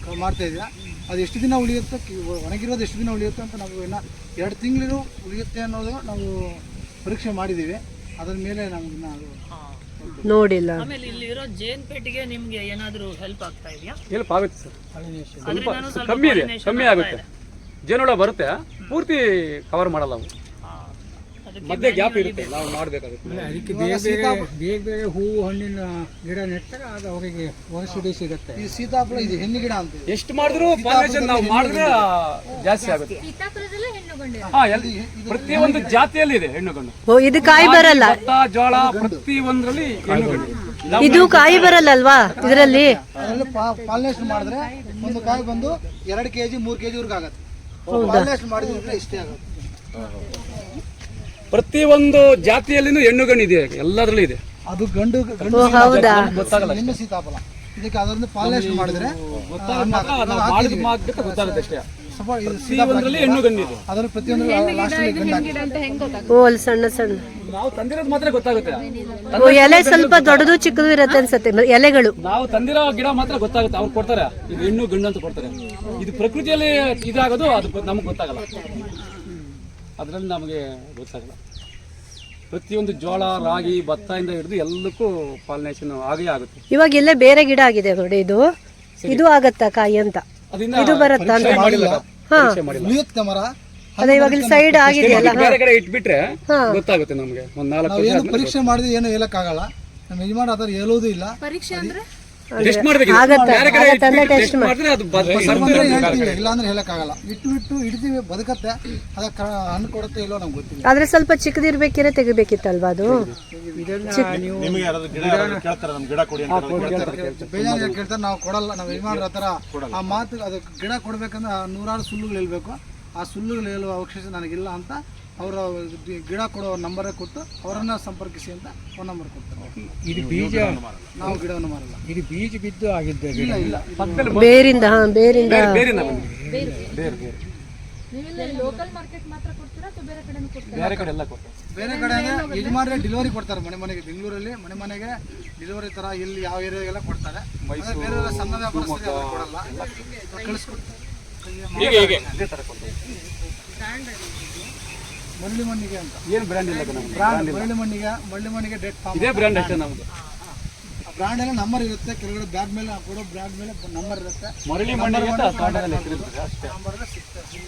ಕ- ಮಾಡ್ತಾ ಇದ್ದೀವಿ ಅದು ಎಷ್ಟು ದಿನ ಉಳಿಯುತ್ತೆ? ಒಣಗಿರೋದು ಎಷ್ಟು ದಿನ ಉಳಿಯುತ್ತೆ ಅಂತ ನಾವು ಇನ್ನು ಎರಡು ತಿಂಗಳು ಉಳಿಯುತ್ತೆ ಅನ್ನೋದು ನಾವು ಪರೀಕ್ಷೆ ಮಾಡಿದ್ದೀವಿ. ಅದರ ಮೇಲೆ ನಮ್ಗೆ ಇನ್ನು ಅದು ನೋಡಿಲ್ಲ. ಆಮೇಲೆ ಇಲ್ಲಿ ಇರೋ ಜೇನ್ ಪೇಟಿಗೆ ನಿಮ್ಗೆ ಏನಾದ್ರೂ ಹೆಲ್ಪ್ ಆಗ್ತಾ ಇದೆಯಾ? ಹೆಲ್ಪ್ ಆಗುತ್ತೆ ಸರ್. ಸ್ವಲ್ಪ ಕಮ್ಮಿ ಇದೆ ಕಮ್ಮಿ ಆಗುತ್ತೆ. ಜೇನುಳ ಬರುತ್ತೆ ಪೂರ್ತಿ ಕವರ್ ಮಾಡಲ್ಲ ಅವು. ಮಧ್ಯೆ ಗ್ಯಾಪ್ ಇರುತ್ತೆ ನಾವು ಮಾಡಬೇಕಾಗುತ್ತೆ ಅದಕ್ಕೆ ಬೇರೆ ಬೇರೆ ಬೇರೆ ಬೇರೆ ಹೂವು ಹಣ್ಣಿನ ಗಿಡ ನೆಟ್ಟಾಗ ಅದು ಅವರಿಗೆ ಔಷಧಿ ಸಿಗುತ್ತೆ. ಈ ಸೀತಾಫಲ ಇದು ಹೆಣ್ಣು ಗಿಡ ಅಂತ ಇದೆ. ಎಷ್ಟು ಮಾಡಿದ್ರು ಪಾಲಿನೇಷನ್ ನಾವು ಮಾಡಿದ್ರೆ ಜಾಸ್ತಿ ಆಗುತ್ತೆ. ಸೀತಾಫಲದಲ್ಲೇ ಹೆಣ್ಣು ಗಂಡು ಹಾ ಎಲ್ ಪ್ರತಿಯೊಂದು ಜಾತಿಯಲ್ಲಿ ಇದೆ ಹೆಣ್ಣು ಗಂಡು. ಓ ಇದು ಕಾಯಿ ಬರಲ್ಲ. ಭತ್ತ ಜೋಳ ಪ್ರತಿ ಒಂದ್ರಲ್ಲಿ ಹೆಣ್ಣು ಗಂಡು. ಇದು ಕಾಯಿ ಬರಲ್ಲಲ್ವಾ ಇದರಲ್ಲಿ? ಪಾಲಿನೇಷನ್ ಮಾಡಿದ್ರೆ ಒಂದು ಕಾಯಿ ಬಂದು ಎರಡು ಕೆಜಿ ಮೂರು ಕೆಜಿ ಜಿವರೆಗೂ ಆಗುತ್ತೆ ಪಾಲಿನೇಷನ್ ಮಾಡಿದ್ರೆ ಇಷ್ಟೇ ಆಗುತ್ತೆ. ಪ್ರತಿ ಒಂದು ಜಾತಿಯಲ್ಲಿನೂ ಹೆಣ್ಣು ಗಂಡು ಇದೆ. ಎಲ್ಲದರಲ್ಲೂ ಇದೆ. ಅದು ಗಂಡು ಗಂಡು ಹೌದಾ? ಗೊತ್ತಾಗಲ್ಲ ಹೆಣ್ಣು ಸೀತಾಫಲ. ಇದಕ್ಕೆ ಅದರಿಂದ ಪಾಲಿನೇಷನ್ ಮಾಡಿದ್ರೆ ಮಾತ್ರ ಮಾಡಿದ ಮಾತ್ರ ಗೊತ್ತಾಗುತ್ತೆ ಅಷ್ಟೇ. ಸ್ವಲ್ಪ ಇದು ಹೆಣ್ಣು ಗಂಡು ಇದೆ. ಅದರ ಪ್ರತಿಯೊಂದು ಲಾಸ್ಟ್ ಸಣ್ಣ ಸಣ್ಣ. ನಾವು ತಂದಿರೋದು ಮಾತ್ರ ಗೊತ್ತಾಗುತ್ತೆ. ಓ ಎಲೆ ಸ್ವಲ್ಪ ದೊಡ್ಡದು ಚಿಕ್ಕದು ಇರತ್ತೆ ಅನ್ಸುತ್ತೆ ಮ- ಎಲೆಗಳು. ನಾವು ತಂದಿರೋ ಗಿಡ ಮಾತ್ರ ಗೊತ್ತಾಗುತ್ತೆ. ಅವ್ರು ಕೊಡ್ತಾರೆ. ಇದು ಹೆಣ್ಣು ಗಂಡು ಅಂತ ಕೊಡ್ತಾರೆ. ಇದು ಪ್ರಕೃತಿಯಲ್ಲಿ ಇದಾಗೋದು ಅದು ನಮ್ಗೆ ಗೊತ್ತಾಗಲ್ಲ. ಅದರಲ್ಲಿ ನಮಗೆ ಗೊತ್ತಾಗಲ್ಲ. ಪ್ರತಿಯೊಂದು ಜೋಳ ರಾಗಿ ಭತ್ತದಿಂದ ಹಿಡಿದು ಎಲ್ಲಕ್ಕೂ ಪಾಲಿನೇಷನ್ ಆಗೇ ಆಗುತ್ತೆ. ಇವಾಗ ಇಲ್ಲೇ ಬೇರೆ ಗಿಡ ಆಗಿದೆ ನೋಡಿ ಇದು. ಇದು ಆಗತ್ತಾ ಕಾಯಿ ಅಂತ? ಇದು ಬರುತ್ತಾ ಅಂತ? ಉಳಿಯುತ್ತೆ ಮರ. ಅದೇ ಇವಾಗ ಸೈಡ್ ಆಗಿದೆಯಲ್ಲ ಬೇರೆ ಕಡೆ ಇಟ್ಬಿಟ್ರೆ ಗೊತ್ತಾಗುತ್ತೆ ನಮಗೆ. ಒಂದ್ ನಾಲ್ಕು ಪರೀಕ್ಷೆ ಮಾಡಿದ್ರೆ ಏನು ಹೇಳಕ್ಕಾಗಲ್ಲ. ನಮ್ಮ ಯಜಮಾನ ಅದರ ಹೇಳೋದು ಇಲ್ಲ. ಪರೀಕ್ಷೆ ಅಂದ್ರೆ? ಟೆಸ್ಟ್ ಮಾಡ್ಬೇಕು ಮಾಡಿದ್ರೆ ಅದು ಹೇಳಕ್ಕಾಗಲ್ಲ. ಇಟ್ಟು ಇಟ್ಟು ಹಿಡಿದೀವಿ ಬದುಕತ್ತೆ ಅದಕ್ಕೆ ಹಣ್ಣು ಕೊಡುತ್ತೆ ಇಲ್ಲೋ ನಮ್ಗೆ ಗೊತ್ತಿಲ್ಲ. ಆದ್ರೆ ಸ್ವಲ್ಪ ಚಿಕ್ಕದಿರ್ಬೇಕಿದ್ರೆ ತೆಗಿಬೇಕಿತ್ತಲ್ವಾ ಅದು? ನಿಮಗೆ ಯಾರಾದ್ರೂ ಗಿಡ ಯಾರಾದ್ರೂ ಕೇಳ್ತಾರೆ ನಮ್ ಗಿಡ ಕೊಡಿ ಅಂತ ಯಾರಾದ್ರೂ ಕೇಳ್ತಾರೆ? ಬೇಜಾರು ಕೇಳ್ತಾರೆ ನಾವು ಕೊಡಲ್ಲ ನಾವು ಯಜಮಾನ್ರ ಹತ್ರ ಆ ಮಾತು ಅದು ಗಿಡ ಕೊಡ್ಬೇಕಂದ್ರೆ ಆ ನೂರಾರು ಸುಳ್ಳುಗಳು ಹೇಳ್ಬೇಕು. ಆ ಸುಳ್ಳುಗಳು ಹೇಳುವ ಅವಕಾಶ ನನಗಿಲ್ಲ ಅಂತ ಅವರ ಗಿಡ ಕೊಡೋ ನಂಬರೇ ಕೊಟ್ಟು ಅವರನ್ನ ಸಂಪರ್ಕಿಸಿ ಅಂತ ಫೋನ್ ನಂಬರ್ ಕೊಡ್ತಾರೆ. ಇದು ಬೀಜ ನಾವು ಗಿಡವನ್ನು ಮಾರಲ್ಲ. ಇದು ಬೀಜ ಬಿದ್ದು ಆಗಿದ್ದ ಇಲ್ಲ ಇಲ್ಲ. ಪಕ್ಕದಲ್ಲಿ ಬೇರಿಂದ ಹಾ ಬೇರಿಂದ. ಬೇರೆ ಬೇರೆ ಬೇರೆ. ಲೋಕಲ್ ಮಾರ್ಕೆಟ್ ಮಾತ್ರ ಕೊಡ್ತೀರಾ ಅಥವಾ ಬೇರೆ ಕಡೆ ಕೊಡ್ತೀರಾ? ಬೇರೆ ಕಡೆ ಎಲ್ಲ ಕೊಡ್ತಾರೆ ಬೇರೆ ಕಡೆ ಯಜಮಾನ್ರೆ ಡೆಲಿವರಿ ಕೊಡ್ತಾರೆ ಮನೆ ಮನೆಗೆ ಬೆಂಗಳೂರಲ್ಲಿ ಮನೆ ಮನೆಗೆ ಡೆಲಿವರಿ ತರ ಎಲ್ಲಿ ಯಾವ ಏರಿಯಾಗೆಲ್ಲ ಕೊಡ್ತಾರೆ. ಬೇರೆ ಎಲ್ಲ ಸಣ್ಣ ವ್ಯಾಪಾರ ಅವ್ರು ಕೊಡಲ್ಲ. ಕಳಿಸ್ಕೊಡ್ತಾರೆ. ಹೀಗೆ ಹೀಗೆ. ಅದೇ ತರ ಕೊಡ್ತೀವಿ. ಮರಳಿ ಮಣ್ಣಿಗೆ ಅಂತ. ಏನು ಬ್ರ್ಯಾಂಡ್ ಇಲ್ಲ ನಮ್ಗೆ ಬ್ರಾಂಡ್ ಮರಳಿ ಮಣ್ಣಿಗೆ ಮರಳಿ ಮಣ್ಣಿಗೆ ಡೇಟ್ ಫಾರ್ಮ್ ಇದೇ ಬ್ರ್ಯಾಂಡ್ ಅಷ್ಟೇ ನಮ್ದು. ಬ್ರ್ಯಾಂಡ್ ಎಲ್ಲ ನಂಬರ್ ಇರುತ್ತೆ ಕೆಳಗಡೆ ಬ್ಯಾಗ್ ಮೇಲೆ ಕೊಡೋ ಬ್ರ್ಯಾಂಡ್ ಮೇಲೆ ನಂಬರ್ ಇರುತ್ತೆ. ಮರಳಿ ಮಣ್ಣಿಗೆ ಅಂತ ಕಾಂಡಲ್ಲಿ ಅಷ್ಟೇ.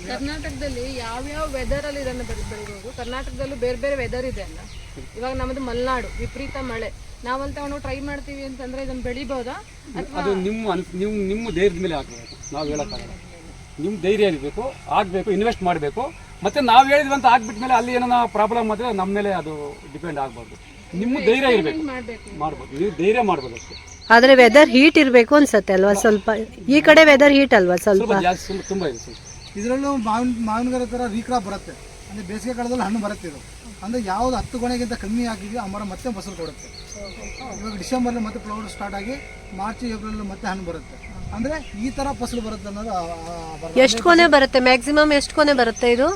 ಕರ್ನಾಟಕದಲ್ಲಿ ಯಾವ ಯಾವ್ಯಾವ ವೆದರ್ ಅಲ್ಲಿ ಇದನ್ನ ಬೆಳೆ ಬೆಳಿಬಹುದು ಕರ್ನಾಟಕದಲ್ಲೂ ಬೇರೆ ಬೇರೆ ವೆದರ್ ಇದೆ ಅಲ್ಲ? ಇವಾಗ ನಮ್ಮದು ಮಲೆನಾಡು ವಿಪರೀತ ಮಳೆ. ನಾವಲ್ಲಿ ತಗೊಂಡು ಟ್ರೈ ಮಾಡ್ತೀವಿ ಅಂತಂದ್ರೆ ಇದನ್ನ ಬೆಳಿಬಹುದಾ ಅದು ನಿಮ್ಮ ನೀವು ನಿಮ್ಮ ನಿಮ್ಮ ಧೈರ್ಯದ ಮೇಲೆ ಹಾಕಬೇಕು. ನಾವು ಹೇಳೋಕ್ಕಾಗಲ್ಲ. ನಿಮ್ಮ ಧೈರ್ಯ ಇರಬೇಕು ಆಗಬೇಕು ಇನ್ವೆಸ್ಟ್ ಮಾಡಬೇಕು. ಮತ್ತೆ ನಾವು ಹೇಳಿದ್ವಂತ ಆಗ್ಬಿಟ್ಮೇಲೆ ಅಲ್ಲಿ ಏನೋ ಪ್ರಾಬ್ಲಮ್ ಆದರೆ ನಮ್ಮ ಮೇಲೆ ಅದು ಡಿಪೆಂಡ್ ಆಗಬಾರ್ದು. ನಿಮ್ಮ ಧೈರ್ಯ ಇರಬೇಕು. ಮಾಡ್ಬೇಕು. ಮಾಡ್ಬೋದು. ನೀವು ಧೈರ್ಯ ಮಾಡ್ಬೋದು ಅಷ್ಟೇ. ಆದ್ರೆ ವೆದರ್ ಹೀಟ್ ಇರಬೇಕು ಅನ್ಸುತ್ತೆ ಅಲ್ವಾ? ಸ್ವಲ್ಪ ಈ ಕಡೆ ವೆದರ್ ಹೀಟ್ ಅಲ್ವಾ ಸ್ವಲ್ಪ? ತುಂಬಾ ಜಾಸ್ತಿ ತುಂಬ ತುಂಬ ಇದೆ ಸ್ವಲ್ಪ. ಇದರಲ್ಲೂ ಮಾವಿನ ಮಾವಿನಗರ ಥರ ರೀಕ್ರಾಪ್ ಬರುತ್ತೆ. ಅಂದರೆ ಬೇಸಿಗೆ ಕಾಲದಲ್ಲಿ ಹಣ್ಣು ಬರುತ್ತೆ ಇದು. ಅಂದರೆ ಯಾವ್ದು ಹತ್ತು ಗೊನೆಗಿಂತ ಕಮ್ಮಿ ಆಗಿದೆಯೋ ಆ ಮರ ಮತ್ತೆ ಫಸಲು ಕೊಡುತ್ತೆ. ಇವಾಗ ಡಿಸೆಂಬರ್ ಮತ್ತೆ ಫ್ಲವರ್ ಸ್ಟಾರ್ಟ್ ಆಗಿ ಮಾರ್ಚ್ ಏಪ್ರಿಲ್ ಮತ್ತೆ ಹಣ್ಣು ಬರುತ್ತೆ. ಅಂದರೆ ಈ ತರ ಫಸಲು ಬರುತ್ತೆ ಅನ್ನೋದು. ಎಷ್ಟು ಕೊನೆ ಬರುತ್ತೆ? ಮ್ಯಾಕ್ಸಿಮಮ್ ಎಷ್ಟು ಕೊನೆ ಬರುತ್ತೆ ಇದು?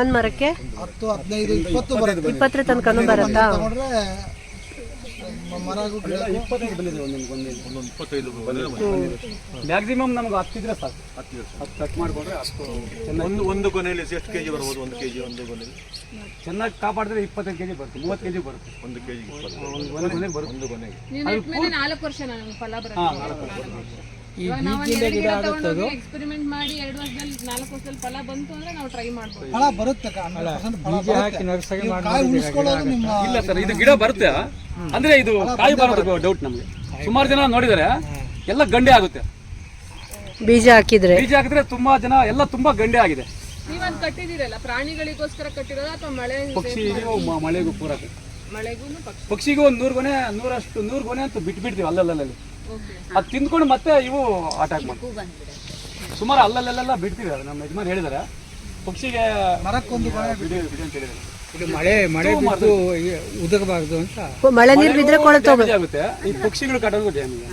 ಒಂದ್ ಮರಕ್ಕೆ ಹತ್ತು ಹದಿನೈದು ಇಪ್ಪತ್ತು ಬರುತ್ತೆ. ಇಪ್ಪತ್ತರ ತನಕನೂ ಬರುತ್ತಾ? ಮ್ಯಾಕ್ಸಿಮಮ್ ನಮ್ಗೆ ಹತ್ತಿದ್ರೆ ಸಾಕು. ಹತ್ತು ಕಟ್ ಮಾಡ್ಕೊಂಡ್ರೆ ಅಷ್ಟು ಒಂದು ಒಂದು ಕೊನೆಯಲ್ಲಿ ಎಷ್ಟು ಕೆಜಿ ಬರ್ಬೋದು? ಒಂದು ಕೆಜಿ ಒಂದು ಕೊನೆಯಲ್ಲಿ? ಚೆನ್ನಾಗಿ ಕಾಪಾಡಿದ್ರೆ ಇಪ್ಪತ್ತೈದು ಕೆಜಿ ಬರುತ್ತೆ ಮೂವತ್ತು ಕೆಜಿ ಬರುತ್ತೆ. ಒಂದು ಕೆಜಿ ಒಂದು ಒಂದು ಕೊನೆಗೆ ಬರುತ್ತೆ. ಒಂದು ಕೊನೆಗೆ. ನಾಲ್ಕು ವರ್ಷ ಫಲ ಬರುತ್ತೆ. ಹಾಂ ಬೀಜಿಂದ ಗಿಡ ತಗೊಂಡೋಗಿ ಎಕ್ಸ್ಪೆರಿಮೆಂಟ್ ಮಾಡಿ ಎರಡು ವರ್ಷದಲ್ಲಿ ನಾಲ್ಕು ವರ್ಷದಲ್ಲಿ ಫಲ ಬಂತು ಅಂದ್ರೆ ನಾವು ಟ್ರೈ ಮಾಡ್ಬೋದು. ಫಲ ಬರುತ್ತೆ ಅಕ್ಕ, 100% ಫಲ ಬೀಜ ಹಾಕಿ ನರ್ಸರಿ ಇಲ್ಲ ಸರ್ ಇದು ಗಿಡ ಬರುತ್ತೆ. ಅಂದ್ರೆ ಇದು ಕಾಯಿ ಬರೋದು ಡೌಟ್ ನಮಗೆ. ಸುಮಾರು ಜನ ನೋಡಿದರೆ ಎಲ್ಲ ಗಂಡೆ ಆಗುತ್ತೆ. ಬೀಜ ಹಾಕಿದ್ರೆ? ಬೀಜ ಹಾಕಿದ್ರೆ ತುಂಬಾ ಜನ ಎಲ್ಲ ತುಂಬಾ ಗಂಡೆ ಆಗಿದೆ. ನೀವೊಂದು ಕಟ್ಟಿದಿರಲ್ಲ ಪ್ರಾಣಿಗಳಿಗೋಸ್ಕರ ಕಟ್ಟಿರೋದು ಅಥವಾ ಮಳೆ ಪಕ್ಷಿಗೂ ಒಂದ್ ಮಳೆಗೂ ಪೂರಕ. ಮಳೆಗೂ ಪಕ್ಷಿ. ಪಕ್ಷಿಗೂ ಒಂದು ನೂರು ಗೊನೆ ನೂರಷ್ಟು ನೂರು ಗೊನೆ ಅಂತ ಬಿಟ್ಟು ಬಿಡ್ತೀವಿ ಅಲ್ಲಲ್ಲಲ್ಲಿ. ಅದು ತಿಂದ್ಕೊಂಡು ಮತ್ತೆ ಇವು ಅಟ್ಯಾಕ್ ಮಾಡ್ತೀವಿ. ಸುಮಾರು ಅಲ್ಲಲ್ಲೆಲ್ಲ ಬಿಡ್ತೀವಿ ಅದು ನಮ್ಮ ಯಜಮಾನ್ ಹೇಳಿದಾರೆ. ಪಕ್ಷಿಗೆ ಮರಕ್ಕೊಂದು ಬಿಡಿ ಬಿಡಿ ಅಂತ ಹೇಳಿದ್ದಾರೆ ಇದು ಮಳೆ ಮಳೆ ಬಿದ್ದು ಉದಗಬಾರ್ದು ಅಂತ. ಮಳೆ ನೀರು ಬಿದ್ರೆ ಕೊಳತು ಆಗುತ್ತೆ. ಈ ಪಕ್ಷಿಗಳು ಕಟ್ಟೋದು ಡ್ಯಾಮೇಜ್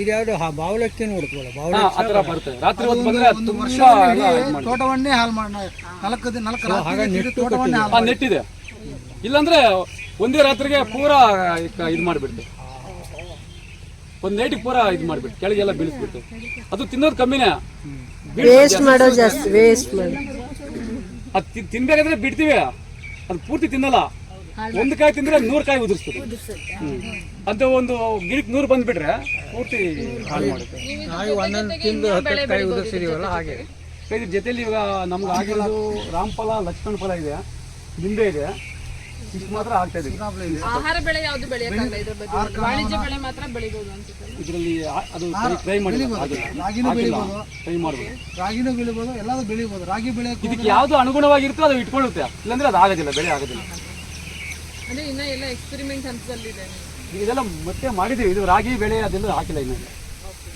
ಇದ್ಯಾವುದು ಬಾವಲಕ್ಕಿ ನೋಡ್ಕೊಳ್ಳ ಬಾವಲ ಹತ್ರ ಬರ್ತದೆ ಥರ ಬರುತ್ತೆ. ರಾತ್ರಿ ಹೊತ್ತು ಬಂದ್ರೆ ಅದು ವರ್ಷ ಎಲ್ಲ ಇದ್ ಮಾಡ್ತಾರೆ. ತೋಟವನ್ನೇ ಹಾಲ್ ಮಾಡ ನಾಲ್ಕು ದಿನ ನಾಲ್ಕು ರಾತ್ರಿ ತೋಟವನ್ನೇ ಆ ನೆಟ್ಟಿದೆ. ಇಲ್ಲಾಂದ್ರೆ ಒಂದೇ ರಾತ್ರಿಗೆ ಪೂರಾ ಇದ್- ಇದ್ ಮಾಡ್ಬಿಡ್ತು ಒಂದ್ ನೈಟಿಗೆ ಪೂರ ಇದು ಮಾಡ್ಬಿಟ್ಟು ಕೆಳಗೆಲ್ಲ ಬೀಳಿಸ್ಬಿಟ್ಟು. ಅದು ತಿನ್ನೋದು ಕಮ್ಮಿನೇ. ವೇಸ್ಟ್ ಮಾಡೋ ಜಾಸ್ತಿ ವೇಸ್ಟ್ ಮಾಡಿ. ಅದು ತಿನ್ಬೇಕಾದ್ರೆ ಬಿಡ್ತೀವಿ. ಅದು ಪೂರ್ತಿ ತಿನ್ನಲ್ಲ. ಒಂದು ಕಾಯಿ ತಿಂದ್ರೆ ನೂರು ಕಾಯಿ ಉದುರಿಸ್ತದೆ. ಅಂತ ಒಂದು ಗಿಡಕ್ಕೆ ನೂರು ಬಂದ್ಬಿಟ್ರೆ ಪೂರ್ತಿ ಹಾಳು ಮಾಡುತ್ತೆ. ಉದುರಿಸಿದೀವಲ್ಲ ಹಾಗೆ. ಇದ್ರ ಜೊತೆಲಿ ಇವಾಗ ನಮ್ಗೆ ಆಗಿರೋದು ರಾಮಫಲ ಲಕ್ಷ್ಮಣ ಫಲ ಇದೆ. ನಿಂಬೆ ಇದೆ. ಇಷ್ಟು ಮಾತ್ರ ಆಗ್ತಾ ಇದೆ. ಆಹಾರ ಬೆಳೆ ಯಾವುದು ಬೆಳೆಯಕ್ಕಾಗಲ್ಲ ಇದ್ರ ಬಗ್ಗೆ. ವಾಣಿಜ್ಯ ಬೆಳೆ ಮಾತ್ರ ಬೆಳಿಬಹುದು ಅನ್ಸುತ್ತೆ. ಇದರಲ್ಲಿ ಅದು ಟ್ರೈ ಮಾಡಿ ರಾಗಿನೂ ಬೆಳಿಬೋದು. ಟ್ರೈ ಮಾಡ್ಬೋದು. ರಾಗಿನೂ ಬೆಳಿಬೋದು. ಎಲ್ಲದೂ ಬೆಳಿಬೋದು. ರಾಗಿ ಬೆಳೆ ಇದಕ್ಕೆ ಯಾವುದು ಅನುಗುಣವಾಗಿರುತ್ತೋ ಅದು ಇಟ್ಕೊಳ್ಳುತ್ತೆ. ಇಲ್ಲಾಂದ್ರೆ ಅದು ಆಗೋದಿಲ್ಲ ಬೆಳೆ ಆಗೋದಿಲ್ಲ. ಅಂದ್ರೆ ಇನ್ನ ಎಲ್ಲ ಎಕ್ಸ್ಪೆರಿಮೆಂಟ್ ಹಂತದಲ್ಲಿದೆ. ಇದೆಲ್ಲ ಮತ್ತೆ ಮಾಡಿದೀವಿ ಇದು ರಾಗಿ ಬೆಳೆ ಅದೆಲ್ಲ ಹಾಕಿಲ್ಲ ಇನ್ನ.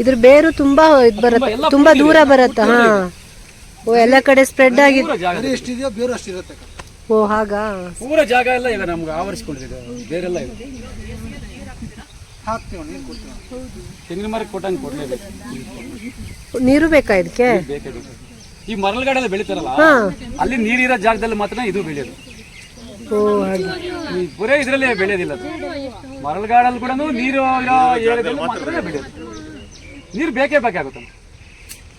ಇದ್ರ ಬೇರು ತುಂಬಾ ಇದ್ ಬರುತ್ತೆ. ತುಂಬಾ ದೂರ ಬರತ್ತ. ಹಾ. ಓ ಎಲ್ಲ ಕಡೆ ಸ್ಪ್ರೆಡ್ ಆಗಿ ಪೂರ ಜಾಗ ಬೇರೆ ಎಷ್ಟಿದೆಯೋ ಬೇರು ಅಷ್ಟಿರುತ್ತೆ. ಓ ಹಾಗಾ? ಪೂರ ಜಾಗ ಎಲ್ಲ ಈಗ ನಮ್ಗೆ ಆವರಿಸ್ಕೊಂಡಿದೆ ಬೇರೆಲ್ಲ ಇದೆ ಹಾಕ್ತೀವಿ ನೀರು ಕೊಡ್ತೀವಿ. ತೆಂಗಿನ ಮರಕ್ಕೆ ಕೊಟ್ಟಂಗೆ ಕೊಡ್ಲೇಬೇಕು. ನೀರು ಬೇಕಾ ಇದಕ್ಕೆ? ಬೇಕೇ ಬೇಕು. ಈ ಮರಳುಗಾಡೆಲ್ಲ ಬೆಳಿತಾರಲ್ಲ ಅಲ್ಲಿ ನೀರಿರೋ ಜಾಗದಲ್ಲಿ ಮಾತ್ರ ಇದು ಬೆಳೆಯೋದು. ಓ ಹಾಗೆ. ಈ ಬರೇ ಇದರಲ್ಲೇ ಬೆಳೆಯೋದಿಲ್ಲ ಅದು. ಮರಳುಗಾಡಲ್ಲಿ ಕೂಡ ನೀರು ಇರೋ ಏರಿಯಾದಲ್ಲಿ ಮಾತ್ರ ಬೆಳೆಯೋದು. ನೀರು ಬೇಕೇ ಬೇಕಾಗುತ್ತೆ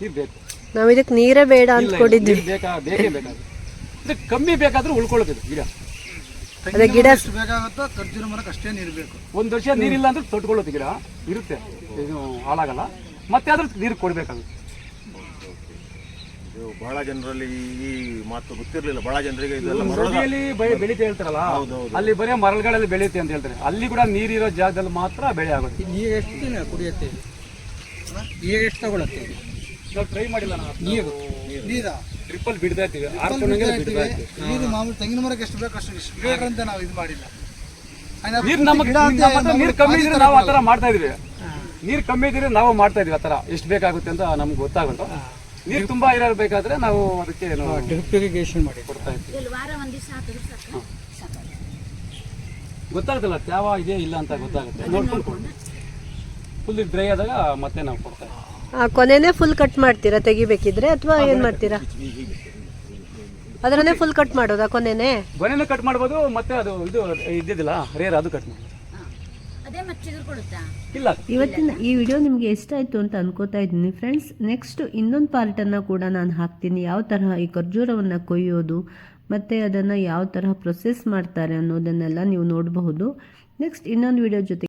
ನೀರು ಬೇಕು. ನಾವು ಇದಕ್ಕೆ ನೀರೇ ಬೇಡ ಅಂದ್ಕೊಂಡಿದ್ದೀವಿ. ಅಂದ್ಕೊಂಡಿದ್ವಿ ಬೇಕಾ ಬೇಕೇ ಬೇಕಾಗುತ್ತೆ. ಇದು ಕಮ್ಮಿ ಬೇಕಾದ್ರೂ ಉಳ್ಕೊಳ್ಳೋದು ಗಿಡ. ಅದೇ ಗಿಡ ಎಷ್ಟು ಬೇಕಾಗುತ್ತೋ ಖರ್ಜೂರ ಮರಕ್ಕೆ ಅಷ್ಟೇ ನೀರು ಬೇಕು. ಒಂದು ವರ್ಷ ನೀರಿಲ್ಲ ಅಂದ್ರೆ ತೊಟ್ಕೊಳ್ಳೋದು ಗಿಡ. ಇರುತ್ತೆ. ಇದು ಹಾಳಾಗಲ್ಲ. ಮತ್ತೆ ಆದ್ರೂ ನೀರು ಕೊಡಬೇಕಾಗುತ್ತೆ. ಇದು ಬಹಳ ಜನರಲ್ಲಿ ಈ ಮಾತು ಗೊತ್ತಿರಲಿಲ್ಲ. ಬಹಳ ಜನರಿಗೆ ಇದೆಲ್ಲ ಬೆಳೀತೆ ಹೇಳ್ತಾರಲ್ಲ ಅಲ್ಲಿ ಬರೀ ಮರಳುಗಳಲ್ಲಿ ಬೆಳೆಯುತ್ತೆ ಅಂತ ಹೇಳ್ತಾರೆ. ಅಲ್ಲಿ ಕೂಡ ನೀರಿರೋ ಜಾಗದಲ್ಲಿ ಮಾತ್ರ ಬೆಳೆ ಆಗುತ್ತೆ ಈಗ ಎಷ್ಟು ದಿನ ಕುಡಿಯುತ್ತೆ ಈಗ ಎಷ್ಟು ತಗೊಳತ್ತೆ? ನಾವು ಟ್ರೈ ಮಾಡಿಲ್ಲ ನಾವು ನೀರು. ನೀರ. ಟ್ರಿಪ್ಪಲ್ ಬಿಡ್ತಾ ಇರ್ತೀವಿ ನೀರು ಮಾಮೂಲಿ ತೆಂಗಿನ ಮರಕ್ಕೆ ಎಷ್ಟು ಬೇಕು ಅಷ್ಟು ಇಷ್ಟು. ಅಂತ ನಾವು ಇದು ಮಾಡಿಲ್ಲ? ನೀರು ನಮ್ಮ ಗಿಡ ನೀರು ಕಮ್ಮಿ ಇದ್ರೆ ನಾವು ಆ ಥರ ಮಾಡ್ತಾ ಇದೀವಿ ನೀರು ಕಮ್ಮಿ ಇದ್ರೆ ನಾವು ಮಾಡ್ತಾ ಇದೀವಿ ಆ ಥರ. ಎಷ್ಟು ಬೇಕಾಗುತ್ತೆ ಅಂತ ನಮ್ಗೆ ಗೊತ್ತಾಗುತ್ತೆ ನೀರು ತುಂಬಾ ಇರಬೇಕಾದ್ರೆ ನಾವು ಅದಕ್ಕೆ ಏನು ಡ್ರಿಪ್ ಇರಿಗೇಷನ್ ಮಾಡಿ. ಕೊಡ್ತಾ ಇರ್ತೀವಿ ಗೊತ್ತಾಗುತ್ತಲ್ಲ ತ್ಯಾವ ಇದೆ ಇಲ್ಲ ಅಂತ ಗೊತ್ತಾಗುತ್ತೆ. ನೋಡ್ಕೊಂಡು ಫುಲ್ ಡ್ರೈ ಆದಾಗ ಮತ್ತೆ ನಾವು ಕೊಡ್ತಾ ಆ ಕೊನೆನೇ ಫುಲ್ ಕಟ್ ಮಾಡ್ತೀರಾ ತೆಗಿಬೇಕಿದ್ರೆ ಅಥವಾ ಏನ್ ಮಾಡ್ತೀರಾ? ಅದರನ್ನೇ ಫುಲ್ ಕಟ್ ಮಾಡೋದಾ ಕೊನೆನೇ? ಕೊನೆನೆ ಕಟ್ ಮಾಡ್ಬೋದು ಮತ್ತೆ ಅದು ಇದು ಇದ್ದಿದ್ದಿಲ್ಲ ರೇರ್ ಅದು ಕಟ್ ಇಲ್ಲ. ಇವತ್ತಿನ ಈ ವಿಡಿಯೋ ನಿಮಗೆ ಇಷ್ಟ ಆಯಿತು ಅಂತ ಅನ್ಕೋತಾ ಇದ್ದೀನಿ ಫ್ರೆಂಡ್ಸ್ ನೆಕ್ಸ್ಟ್ ಇನ್ನೊಂದು ಪಾರ್ಟನ್ನು ಕೂಡ ನಾನು ಹಾಕ್ತೀನಿ. ಯಾವ ತರಹ ಈ ಖರ್ಜೂರವನ್ನು ಕೊಯ್ಯೋದು ಮತ್ತು ಅದನ್ನು ಯಾವ ತರಹ ಪ್ರೊಸೆಸ್ ಮಾಡ್ತಾರೆ ಅನ್ನೋದನ್ನೆಲ್ಲ ನೀವು ನೋಡಬಹುದು. ನೆಕ್ಸ್ಟ್ ಇನ್ನೊಂದು ವಿಡಿಯೋ ಜೊತೆ